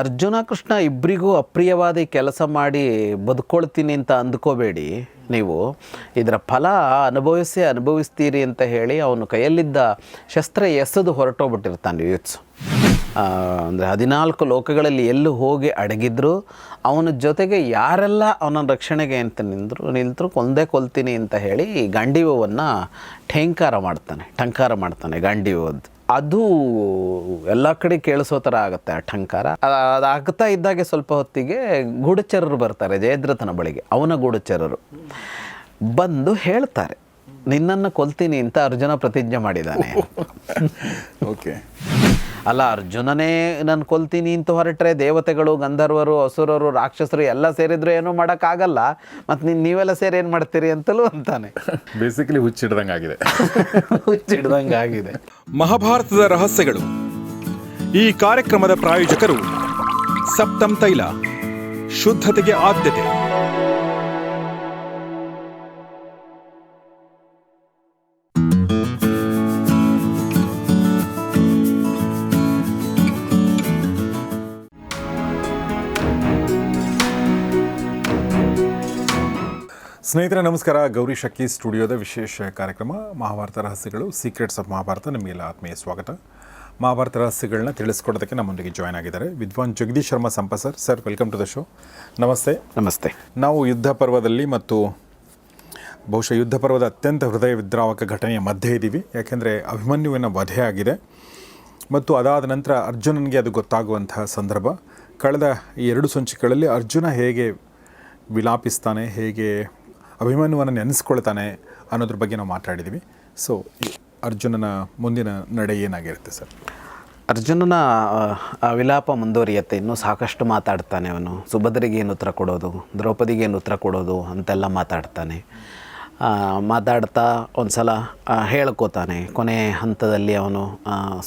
ಅರ್ಜುನ ಕೃಷ್ಣ ಇಬ್ಬರಿಗೂ ಅಪ್ರಿಯವಾದ ಕೆಲಸ ಮಾಡಿ ಬದುಕೊಳ್ತೀನಿ ಅಂತ ಅಂದ್ಕೋಬೇಡಿ ನೀವು. ಇದರ ಫಲ ಅನುಭವಿಸಿ ಅನುಭವಿಸ್ತೀರಿ ಅಂತ ಹೇಳಿ ಅವನು ಕೈಯಲ್ಲಿದ್ದ ಶಸ್ತ್ರ ಎಸೆದು ಹೊರಟೋಗ್ಬಿಟ್ಟಿರ್ತಾನೆ ಯೂತ್ಸು ಅಂದರೆ ಹದಿನಾಲ್ಕು ಲೋಕಗಳಲ್ಲಿ ಎಲ್ಲೂ ಹೋಗಿ ಅಡಗಿದ್ರು. ಅವನ ಜೊತೆಗೆ ಯಾರೆಲ್ಲ ಅವನ ರಕ್ಷಣೆಗೆ ಅಂತ ನಿಂದರು, ನಿಂತರು, ಕೊಂದೇ ಕೊಲ್ತೀನಿ ಅಂತ ಹೇಳಿ ಗಾಂಡೀವವನ್ನು ಠೇಂಕಾರ ಮಾಡ್ತಾನೆ, ಠಂಕಾರ ಮಾಡ್ತಾನೆ ಗಾಂಡೀವದ್ದು. ಅದು ಎಲ್ಲ ಕಡೆ ಕೇಳಿಸೋ ಥರ ಆಗುತ್ತೆ ಆ ಠಂಕಾರ ಅದ್- ಆಗ್ತಾ ಇದ್ದಾಗೆ ಸ್ವಲ್ಪ ಹೊತ್ತಿಗೆ ಗೂಢಚರರು ಬರ್ತಾರೆ ಜಯದ್ರಥನ ಬಳಿಗೆ, ಅವನ ಗೂಢಚರರು. ಬಂದು ಹೇಳ್ತಾರೆ, ನಿನ್ನನ್ನು ಕೊಲ್ತೀನಿ ಅಂತ ಅರ್ಜುನ ಪ್ರತಿಜ್ಞೆ ಮಾಡಿದ್ದಾನೆ ಓಕೆ ಅಲ್ಲ ಅರ್ಜುನನೇ ನಾನು ಕೊಲ್ತೀನಿ ಅಂತ ಹೊರಟ್ರೆ ದೇವತೆಗಳು ಗಂಧರ್ವರು ಅಸುರರು ರಾಕ್ಷಸರು ಎಲ್ಲ ಸೇರಿದ್ರು ಏನೂ ಮಾಡೋಕ್ಕಾಗಲ್ಲ. ಮತ್ತು ನೀನು ನೀವೆಲ್ಲ ಸೇರಿ ಏನು ಮಾಡ್ತೀರಿ ಅಂತಲೂ ಅಂತಾನೆ. ಬೇಸಿಕಲಿ ಹುಚ್ಚಿಡ್ದಂಗೆ ಆಗಿದೆ. ಹುಚ್ಚಿಡ್ದಂಗೆ ಆಗಿದೆ. ಮಹಾಭಾರತದ ರಹಸ್ಯಗಳು. ಈ ಕಾರ್ಯಕ್ರಮದ ಪ್ರಾಯೋಜಕರು ಸಪ್ತಂ ತೈಲ ಶುದ್ಧತೆಗೆ ಆದ್ಯತೆ. ಸ್ನೇಹಿತರೆ ನಮಸ್ಕಾರ. ಗೌರಿ ಶಕ್ಕಿ ಸ್ಟುಡಿಯೋದ ವಿಶೇಷ ಕಾರ್ಯಕ್ರಮ ಮಹಾಭಾರತ ರಹಸ್ಯಗಳು ಸೀಕ್ರೆಟ್ಸ್ ಆಫ್ ಮಹಾಭಾರತ ನಿಮಗೆಲ್ಲ ಆತ್ಮೀಯ ಸ್ವಾಗತ. ಮಹಾಭಾರತ ರಹಸ್ಯಗಳನ್ನ ತಿಳಿಸ್ಕೊಡೋದಕ್ಕೆ ನಮ್ಮೊಂದಿಗೆ ಜಾಯ್ನ್ ಆಗಿದ್ದಾರೆ ವಿದ್ವಾನ್ Jagadish Sharma ಸಂಪ sir sir welcome to the show ನಮಸ್ತೆ. ನಮಸ್ತೆ. ನಾವು ಯುದ್ಧ ಪರ್ವದಲ್ಲಿ ಮತ್ತು ಬಹುಶಃ ಯುದ್ಧ ಪರ್ವದ ಅತ್ಯಂತ ಹೃದಯ ವಿದ್ರಾವಕ ಘಟನೆಯ ಮಧ್ಯೆ ಇದ್ದೀವಿ. ಯಾಕೆಂದರೆ ಅಭಿಮನ್ಯುವಿನ ವಧೆ ಆಗಿದೆ. ಮತ್ತು ಅದಾದ ನಂತರ ಅರ್ಜುನನಿಗೆ ಅದು ಗೊತ್ತಾಗುವಂತಹ ಸಂದರ್ಭ. ಕಳೆದ ಈ ಎರಡು ಸಂಚಿಕೆಗಳಲ್ಲಿ ಅರ್ಜುನ ಹೇಗೆ ವಿಲಾಪಿಸ್ತಾನೆ ಹೇಗೆ ಅಭಿಮನ್ಯುವನ್ನು ನೆನೆಸ್ಕೊಳ್ತಾನೆ ಅನ್ನೋದ್ರ ಬಗ್ಗೆ ನಾವು ಮಾತಾಡಿದ್ದೀವಿ ಸೊ ಅರ್ಜುನನ ಮುಂದಿನ ನಡೆ ಏನಾಗಿರುತ್ತೆ ಸರ್? ಅರ್ಜುನನ ವಿಲಾಪ ಮುಂದುವರಿಯುತ್ತೆ. ಇನ್ನೂ ಸಾಕಷ್ಟು ಮಾತಾಡ್ತಾನೆ ಅವನು. ಸುಭದ್ರಿಗೆ ಏನು ಉತ್ತರ ಕೊಡೋದು? ದ್ರೌಪದಿಗೆ ಏನು ಉತ್ತರ ಕೊಡೋದು? ಅಂತೆಲ್ಲ ಮಾತಾಡ್ತಾನೆ. ಮಾತಾಡ್ತಾ ಒಂದು ಸಲ ಹೇಳ್ಕೋತಾನೆ. ಕೊನೆ ಹಂತದಲ್ಲಿ ಅವನು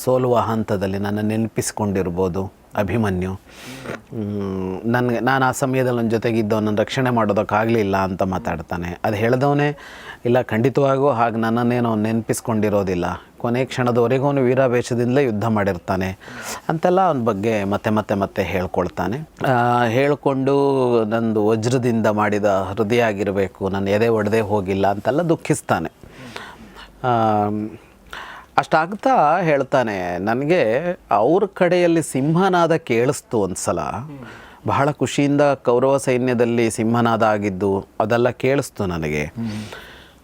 ಸೋಲುವ ಹಂತದಲ್ಲಿ ನನ್ನ ನೆನಪಿಸ್ಕೊಂಡಿರ್ಬೋದು. ಅಭಿಮನ್ಯು. ನನಗೆ, ನಾನು ಆ ಸಮಯದಲ್ಲಿ ನನ್ನ ಜೊತೆಗಿದ್ದು ನನ್ನ ರಕ್ಷಣೆ ಮಾಡೋದಕ್ಕಾಗಲಿಲ್ಲ ಅಂತ ಮಾತಾಡ್ತಾನೆ. ಅದು ಹೇಳಿದವನೇ, ಇಲ್ಲ, ಖಂಡಿತವಾಗೂ ಹಾಗೆ ನನ್ನನ್ನೇನು ನೆನಪಿಸ್ಕೊಂಡಿರೋದಿಲ್ಲ. ಕೊನೆ ಕ್ಷಣದವರೆಗೂ ಅವನು ವೀರಾವೇಶದಿಂದಲೇ ಯುದ್ಧ ಮಾಡಿರ್ತಾನೆ. ಅಂತೆಲ್ಲ ಅವನ ಬಗ್ಗೆ ಮತ್ತೆ ಮತ್ತೆ ಮತ್ತೆ ಹೇಳ್ಕೊಳ್ತಾನೆ. ಹೇಳಿಕೊಂಡು ನಂದು ವಜ್ರದಿಂದ ಮಾಡಿದ ಹೃದಯ ಆಗಿರಬೇಕು, ನಾನು ಎದೆ ಒಡೆದೇ ಹೋಗಿಲ್ಲ ಅಂತೆಲ್ಲ ದುಃಖಿಸ್ತಾನೆ. ಅಷ್ಟಾಗ್ತಾ ಹೇಳ್ತಾನೆ ನನಗೆ ಅವ್ರ ಕಡೆಯಲ್ಲಿ ಸಿಂಹನಾದ ಕೇಳಿಸ್ತು ಒಂದು ಸಲ ಬಹಳ ಖುಷಿಯಿಂದ ಕೌರವ ಸೈನ್ಯದಲ್ಲಿ ಸಿಂಹನಾದ ಆಗಿದ್ದು ಅದೆಲ್ಲ ಕೇಳಿಸ್ತು ನನಗೆ.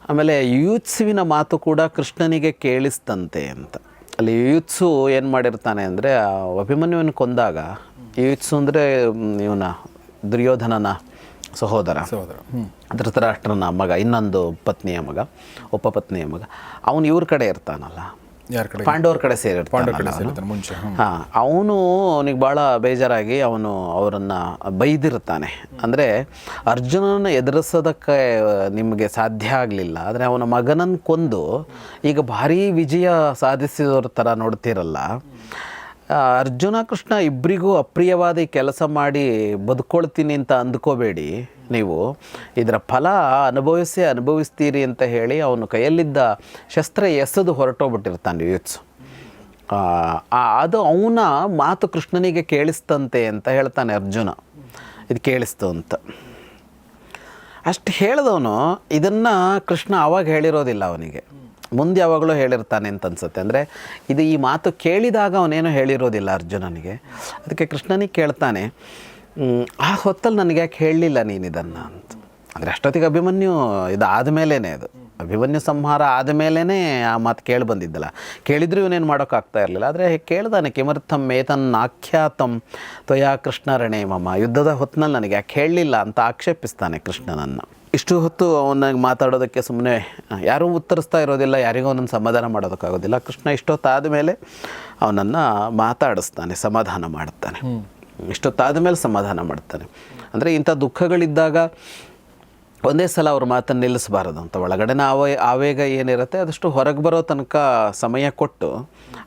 ಆಮೇಲೆ ಯೂತ್ಸುವಿನ ಮಾತು ಕೂಡ ಕೃಷ್ಣನಿಗೆ ಕೇಳಿಸ್ತಂತೆ ಅಂತ. ಅಲ್ಲಿ ಯೂತ್ಸು ಏನು ಮಾಡಿರ್ತಾನೆ ಅಂದರೆ ಅಭಿಮನ್ಯುವನ್ನು ಕೊಂದಾಗ ಯೂತ್ಸು ಅಂದರೆ ಇವನ ದುರ್ಯೋಧನನ ಸಹೋದರ. ಸಹೋದರ ಧೃತರಾಷ್ಟ್ರನ ಮಗ ಇನ್ನೊಂದು ಪತ್ನಿಯ ಮಗ ಉಪಪತ್ನಿಯ ಮಗ. ಅವನು ಇವ್ರ ಕಡೆ ಇರ್ತಾನಲ್ಲ. ಯಾರ ಕಡೆ ಪಾಂಡವ್ರ ಕಡೆ ಸೇರಿರ್ತಾನೆ ಮುಂಚೆ ಹಾಂ ಅವನು ಅವನಿಗೆ ಭಾಳ ಬೇಜಾರಾಗಿ ಅವನು ಅವರನ್ನು ಬೈದಿರ್ತಾನೆ. ಅಂದರೆ ಅರ್ಜುನನ ಎದುರಿಸೋದಕ್ಕೆ ನಿಮಗೆ ಸಾಧ್ಯ ಆಗಲಿಲ್ಲ. ಆದರೆ ಅವನ ಮಗನನ್ನು ಕೊಂದು ಈಗ ಭಾರೀ ವಿಜಯ ಸಾಧಿಸಿದವ್ರ ಥರ ನೋಡ್ತಿರಲ್ಲ. ಅರ್ಜುನ ಕೃಷ್ಣ ಇಬ್ಬರಿಗೂ ಅಪ್ರಿಯವಾದ ಕೆಲಸ ಮಾಡಿ ಬದುಕೊಳ್ತೀನಿ ಅಂತ ಅಂದ್ಕೋಬೇಡಿ. ನೀವು ಇದರ ಫಲ ಅನುಭವಿಸಿ ಅನುಭವಿಸ್ತೀರಿ ಅಂತ ಹೇಳಿ ಅವನು ಕೈಯಲ್ಲಿದ್ದ ಶಸ್ತ್ರ ಎಸೆದು ಹೊರಟೋಗ್ಬಿಟ್ಟಿರ್ತಾನೆ ಯುತ್ಸು ಅದು ಅವನ ಮಾತು ಕೃಷ್ಣನಿಗೆ ಕೇಳಿಸ್ತಂತೆ ಅಂತ ಹೇಳ್ತಾನೆ ಅರ್ಜುನ. ಇದು ಕೇಳಿಸ್ತು ಅಂತ. ಅಷ್ಟು ಹೇಳಿದವನು ಇದನ್ನು ಕೃಷ್ಣ ಆವಾಗ ಹೇಳಿರೋದಿಲ್ಲ ಅವನಿಗೆ. ಮುಂದೆ ಯಾವಾಗಲೂ ಹೇಳಿರ್ತಾನೆ ಅಂತ ಅನ್ಸುತ್ತೆ. ಅಂದರೆ ಇದು ಈ ಮಾತು ಕೇಳಿದಾಗ ಅವನೇನು ಹೇಳಿರೋದಿಲ್ಲ ಅರ್ಜುನನಿಗೆ. ಅದಕ್ಕೆ ಕೃಷ್ಣನಿಗೆ ಕೇಳ್ತಾನೆ "ಹ್ಮ್, ಆ ಹೊತ್ತಲ್ಲಿ ನನಗೆ ಯಾಕೆ ಹೇಳಲಿಲ್ಲ ನೀನು ಇದನ್ನು ಅಂತ? ಅಂದರೆ ಅಷ್ಟೊತ್ತಿಗೆ ಅಭಿಮನ್ಯು ಇದು ಆದಮೇಲೇ ಅದು. ಅಭಿಮನ್ಯು ಸಂಹಾರ ಆದಮೇಲೇ ಆ ಮಾತು ಕೇಳಿ ಬಂದಿದ್ದಲ್ಲ. ಕೇಳಿದ್ರು ಇವನೇನು ಮಾಡೋಕ್ಕಾಗ್ತಾ ಇರಲಿಲ್ಲ. ಆದರೆ ಕೇಳ್ದಾನೆ, ಕಿಮರ್ಥಂ ಮೇತನ್ ಆಖ್ಯಾತಂ ತ್ವಯಾ ಕೃಷ್ಣ ರಣೇ ಮಮ. ಯುದ್ಧದ ಹೊತ್ತಿನಲ್ಲಿ ನನಗೆ ಯಾಕೆ ಹೇಳಲಿಲ್ಲ ಅಂತ ಆಕ್ಷೇಪಿಸ್ತಾನೆ ಕೃಷ್ಣನನ್ನು. ಇಷ್ಟು ಹೊತ್ತು ಅವನಿಗೆ ಮಾತಾಡೋದಕ್ಕೆ ಸುಮ್ಮನೆ ಯಾರೂ ಉತ್ತರಿಸ್ತಾ ಇರೋದಿಲ್ಲ, ಯಾರಿಗೂ ಅವನನ್ನು ಸಮಾಧಾನ ಮಾಡೋದಕ್ಕಾಗೋದಿಲ್ಲ. ಕೃಷ್ಣ ಇಷ್ಟೊತ್ತಾದ ಮೇಲೆ ಅವನನ್ನು ಮಾತಾಡಿಸ್ತಾನೆ, ಸಮಾಧಾನ ಮಾಡ್ತಾನೆ. ಇಷ್ಟೊತ್ತಾದ ಮೇಲೆ ಸಮಾಧಾನ ಮಾಡ್ತಾನೆ. ಅಂದರೆ ಇಂಥ ದುಃಖಗಳಿದ್ದಾಗ ಒಂದೇ ಸಲ ಅವ್ರ ಮಾತನ್ನು ನಿಲ್ಲಿಸಬಾರದು ಅಂತ. ಒಳಗಡೆನ ಆವೇ ಆವೇಗ ಏನಿರುತ್ತೆ ಅದಷ್ಟು ಹೊರಗೆ ಬರೋ ತನಕ ಸಮಯ ಕೊಟ್ಟು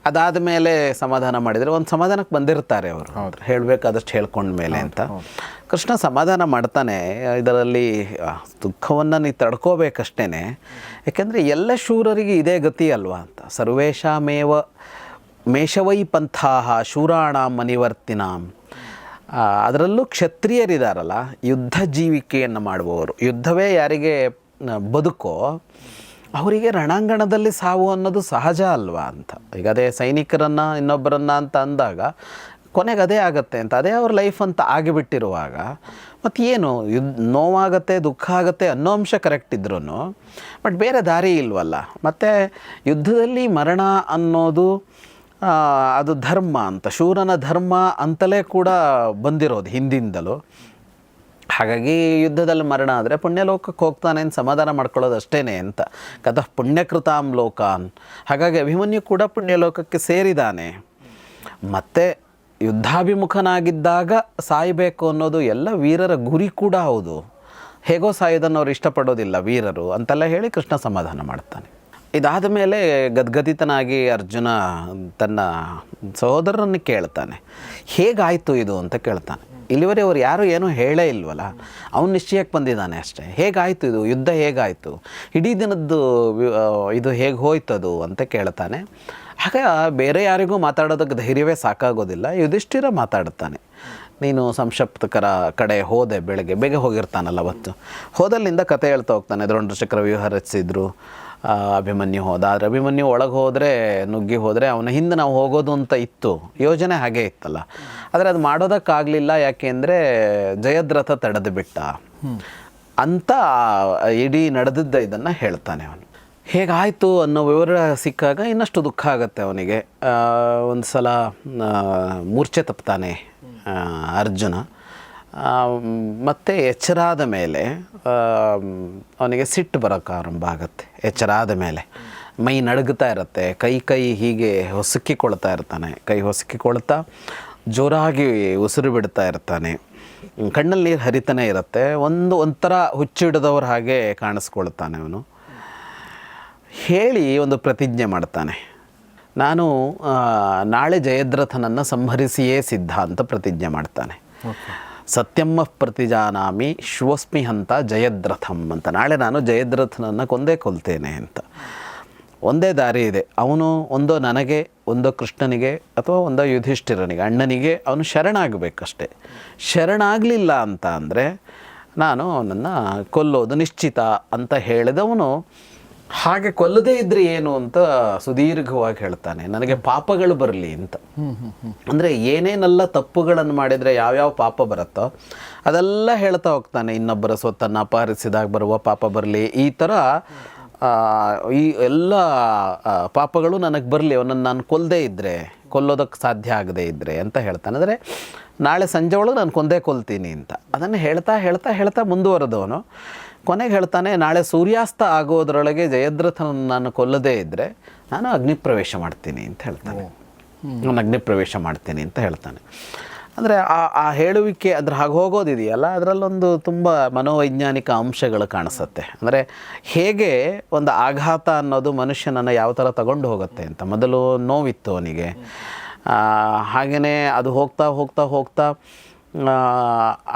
ಅದಾದ ಮೇಲೆ ಸಮಾಧಾನ ಮಾಡಿದರೆ ಒಂದು ಸಮಾಧಾನಕ್ಕೆ ಬಂದಿರ್ತಾರೆ ಅವರು. ಹೇಳಬೇಕಾದಷ್ಟು ಹೇಳ್ಕೊಂಡ ಮೇಲೆ ಅಂತ. ಕೃಷ್ಣ ಸಮಾಧಾನ ಮಾಡ್ತಾನೆ ಇದರಲ್ಲಿ ದುಃಖವನ್ನು ನೀವು ತಡ್ಕೋಬೇಕಷ್ಟೇ ಯಾಕೆಂದರೆ ಎಲ್ಲ ಶೂರರಿಗೆ ಇದೇ ಗತಿ ಅಲ್ವಾ ಅಂತ. ಸರ್ವೇಶಾಮೇವ ಮೇಷವೈ ಪಂಥಾಹ ಶೂರಾಣಾಂ ಮನಿವರ್ತಿನಾಂ. ಅದರಲ್ಲೂ ಕ್ಷತ್ರಿಯರಿದಾರಲ್ಲ, ಯುದ್ಧ ಜೀವಿಕೆಯನ್ನು ಮಾಡುವವರು. ಯುದ್ಧವೇ ಯಾರಿಗೆ ಬದುಕೋ, ಅವರಿಗೆ ರಣಾಂಗಣದಲ್ಲಿ ಸಾವು ಅನ್ನೋದು ಸಹಜ ಅಲ್ವಾ ಅಂತ. ಈಗ ಅದೇ ಸೈನಿಕರನ್ನು, ಇನ್ನೊಬ್ಬರನ್ನ ಅಂತ ಅಂದಾಗ, ಕೊನೆಗೆ ಅದೇ ಆಗತ್ತೆ ಅಂತ, ಅದೇ ಅವ್ರ ಲೈಫ್ ಅಂತ ಆಗಿಬಿಟ್ಟಿರುವಾಗ ಮತ್ತು ಏನು, ಯುದ್ಧ, ನೋವಾಗತ್ತೆ, ದುಃಖ ಆಗುತ್ತೆ ಅನ್ನೋ ಅಂಶ ಕರೆಕ್ಟ್ ಇದ್ರೂ ಬಟ್ ಬೇರೆ ದಾರಿ ಇಲ್ವಲ್ಲ. ಮತ್ತು ಯುದ್ಧದಲ್ಲಿ ಮರಣ ಅನ್ನೋದು ಅದು ಧರ್ಮ ಅಂತ. ಶೂರನ ಧರ್ಮ ಅಂತಲೇ ಕೂಡ ಬಂದಿರೋದು ಹಿಂದಿಂದಲೂ. ಹಾಗಾಗಿ ಯುದ್ಧದಲ್ಲಿ ಮರಣ ಆದರೆ ಪುಣ್ಯಲೋಕಕ್ಕೆ ಹೋಗ್ತಾನೆ ಅಂತ ಸಮಾಧಾನ ಮಾಡ್ಕೊಳ್ಳೋದು ಅಷ್ಟೇ ಅಂತ. ಕಥ ಪುಣ್ಯಕೃತಾಂ ಲೋಕಾನ್. ಹಾಗಾಗಿ ಅಭಿಮನ್ಯು ಕೂಡ ಪುಣ್ಯಲೋಕಕ್ಕೆ ಸೇರಿದಾನೆ. ಮತ್ತು ಯುದ್ಧಾಭಿಮುಖನಾಗಿದ್ದಾಗ ಸಾಯಬೇಕು ಅನ್ನೋದು ಎಲ್ಲ ವೀರರ ಗುರಿ ಕೂಡ ಹೌದು. ಹೇಗೋ ಸಾಯೋದನ್ನು ಅವ್ರು ಇಷ್ಟಪಡೋದಿಲ್ಲ ವೀರರು ಅಂತೆಲ್ಲ ಹೇಳಿ ಕೃಷ್ಣ ಸಮಾಧಾನ ಮಾಡ್ತಾನೆ. ಇದಾದ ಮೇಲೆ ಗದ್ಗದಿತನಾಗಿ ಅರ್ಜುನ ತನ್ನ ಸಹೋದರರನ್ನು ಕೇಳ್ತಾನೆ. ಹೇಗಾಯಿತು ಇದು ಅಂತ ಕೇಳ್ತಾನೆ. ಇಲ್ಲಿವರೆ ಅವ್ರು ಯಾರು ಏನೂ ಹೇಳೇ ಇಲ್ವಲ್ಲ, ಅವನು ನಿಶ್ಚಯಕ್ಕೆ ಬಂದಿದ್ದಾನೆ ಅಷ್ಟೇ. ಹೇಗಾಯಿತು ಇದು? ಯುದ್ಧ ಹೇಗಾಯಿತು? ಇಡೀ ದಿನದ್ದು ಇದು ಹೇಗೆ ಹೋಯ್ತು ಅದು ಅಂತ ಕೇಳ್ತಾನೆ. ಆಗ ಬೇರೆ ಯಾರಿಗೂ ಮಾತಾಡೋದಕ್ಕೆ ಧೈರ್ಯವೇ ಸಾಕಾಗೋದಿಲ್ಲ. ಯುಧಿಷ್ಠಿರ ಮಾತಾಡ್ತಾನೆ. ನೀನು ಸಂಕ್ಷಪ್ತಕರ ಕಡೆ ಹೋದೆ, ಬೆಳಗ್ಗೆ, ಬೇಗ ಹೋಗಿರ್ತಾನಲ್ಲ ಅವತ್ತು. ಹೋದಲ್ಲಿಂದ ಕತೆ ಹೇಳ್ತಾ ಹೋಗ್ತಾನೆ. ದ್ರೋಣ ಚಕ್ರ ವ್ಯೂಹ ಅಭಿಮನ್ಯು ಹೋದ. ಆದರೆ ಅಭಿಮನ್ಯು ಒಳಗೆ ಹೋದರೆ, ನುಗ್ಗಿ ಹೋದರೆ ಅವನ ಹಿಂದೆ ನಾವು ಹೋಗೋದು ಅಂತ ಇತ್ತು. ಯೋಜನೆ ಹಾಗೆ ಇತ್ತಲ್ಲ. ಆದರೆ ಅದು ಮಾಡೋದಕ್ಕಾಗಲಿಲ್ಲ ಯಾಕೆಂದರೆ ಜಯದ್ರಥ ತಡೆದು ಬಿಟ್ಟ. ಅಂತ ಇಡೀ ನಡೆದಿದ್ದ ಇದನ್ನು ಹೇಳ್ತಾನೆ ಅವನು. ಹೇಗಾಯಿತು ಅನ್ನೋ ವಿವರ ಸಿಕ್ಕಾಗ ಇನ್ನಷ್ಟು ದುಃಖ ಆಗುತ್ತೆ ಅವನಿಗೆ. ಒಂದು ಸಲ ಮೂರ್ಛೆ ತಪ್ತಾನೆ ಅರ್ಜುನ. ಮತ್ತು ಎಚ್ಚರಾದ ಮೇಲೆ ಅವನಿಗೆ ಸಿಟ್ಟು ಬರೋಕ್ಕೆ ಆರಂಭ ಆಗುತ್ತೆ. ಎಚ್ಚರಾದ ಮೇಲೆ. ಮೈ ನಡುಗ್ತಾ ಇರುತ್ತೆ, ಕೈ ಕೈ ಹೀಗೆ ಹೊಸಕಿಕೊಳ್ತಾ ಇರ್ತಾನೆ. ಕೈ ಹೊಸಕಿಕೊಳ್ತಾ ಜೋರಾಗಿ ಉಸಿರು ಬಿಡ್ತಾ ಇರ್ತಾನೆ. ಕಣ್ಣಲ್ಲಿ ನೀರು ಹರಿತಾನೆ ಇರುತ್ತೆ. ಒಂದು ಒಂಥರ ಹುಚ್ಚಿಡಿದವ್ರ ಹಾಗೆ ಕಾಣಿಸ್ಕೊಳ್ತಾನೆ ಅವನು. ಹೇಳಿ ಒಂದು ಪ್ರತಿಜ್ಞೆ ಮಾಡ್ತಾನೆ. ನಾನು ನಾಳೆ ಜಯದ್ರಥನನ್ನು ಸಂಹರಿಸಿಯೇ ಸಿದ್ಧ ಅಂತ ಪ್ರತಿಜ್ಞೆ ಮಾಡ್ತಾನೆ. ಸತ್ಯಮ್ಮ ಪ್ರತಿಜಾನಾಮಿ ಶಿವಸ್ಮಿ ಹಂತ ಜಯದ್ರಥಂ ಅಂತ. ನಾಳೆ ನಾನು ಜಯದ್ರಥನನ್ನು ಕೊಂದೇ ಕೊಲ್ತೇನೆ ಅಂತ. ಒಂದೇ ದಾರಿ ಇದೆ. ಅವನು ಒಂದೋ ನನಗೆ, ಒಂದೋ ಕೃಷ್ಣನಿಗೆ ಅಥವಾ ಒಂದೋ ಯುಧಿಷ್ಠಿರನಿಗೆ, ಅಣ್ಣನಿಗೆ ಅವನು ಶರಣಾಗಬೇಕಷ್ಟೆ. ಶರಣಾಗಲಿಲ್ಲ ಅಂತ ಅಂದರೆ ನಾನು ಅವನನ್ನು ಕೊಲ್ಲೋದು ನಿಶ್ಚಿತ ಅಂತ ಹೇಳಿದವನು ಹಾಗೆ ಕೊಲ್ಲದೇ ಇದ್ರೆ ಏನು ಅಂತ ಸುದೀರ್ಘವಾಗಿ ಹೇಳ್ತಾನೆ. ನನಗೆ ಪಾಪಗಳು ಬರಲಿ ಅಂತ. ಅಂದರೆ ಏನೇನೆಲ್ಲ ತಪ್ಪುಗಳನ್ನು ಮಾಡಿದರೆ ಯಾವ್ಯಾವ ಪಾಪ ಬರುತ್ತೋ ಅದೆಲ್ಲ ಹೇಳ್ತಾ ಹೋಗ್ತಾನೆ. ಇನ್ನೊಬ್ಬರ ಸ್ವತ್ತನ್ನು ಅಪಹರಿಸಿದಾಗ ಬರುವ ಪಾಪ ಬರಲಿ ಈ ಥರ ಈ ಎಲ್ಲ ಪಾಪಗಳು ನನಗೆ ಬರಲಿ ಅವನನ್ನು ನಾನು ಕೊಲ್ಲದೇ ಇದ್ದರೆ ಕೊಲ್ಲೋದಕ್ಕೆ ಸಾಧ್ಯ ಆಗದೇ ಇದ್ದರೆ ಅಂತ ಹೇಳ್ತಾನೆ. ಅಂದರೆ ನಾಳೆ ಸಂಜೆ ಒಳಗೆ ನಾನು ಕೊಂದೇ ಕೊಲ್ತೀನಿ ಅಂತ. ಅದನ್ನು ಹೇಳ್ತಾ ಹೇಳ್ತಾ ಹೇಳ್ತಾ ಮುಂದುವರೆದವನು. ಕೊನೆಗೆ ಹೇಳ್ತಾನೆ ನಾಳೆ ಸೂರ್ಯಾಸ್ತ ಆಗೋದ್ರೊಳಗೆ ಜಯದ್ರಥನನ್ನು ನಾನು ಕೊಲ್ಲದೇ ಇದ್ದರೆ ನಾನು ಅಗ್ನಿಪ್ರವೇಶ ಮಾಡ್ತೀನಿ ಅಂತ ಹೇಳ್ತಾನೆ. ನಾನು ಅಗ್ನಿಪ್ರವೇಶ ಮಾಡ್ತೀನಿ ಅಂತ ಹೇಳ್ತಾನೆ. ಅಂದರೆ ಆ ಆ ಹೇಳುವಿಕೆ ಅದ್ರ ಹಾಗೆ ಹೋಗೋದಿದೆಯಲ್ಲ? ಅದರಲ್ಲೊಂದು ತುಂಬ ಮನೋವೈಜ್ಞಾನಿಕ ಅಂಶಗಳು ಕಾಣಿಸುತ್ತೆ. ಅಂದರೆ ಹೇಗೆ ಒಂದು ಆಘಾತ ಅನ್ನೋದು ಮನುಷ್ಯನನ್ನು ಯಾವ ಥರ ತಗೊಂಡು ಹೋಗುತ್ತೆ ಅಂತ. ಮೊದಲು ನೋವಿತ್ತು ಅವನಿಗೆ. ಹಾಗೆಯೇ ಅದು ಹೋಗ್ತಾ ಹೋಗ್ತಾ ಹೋಗ್ತಾ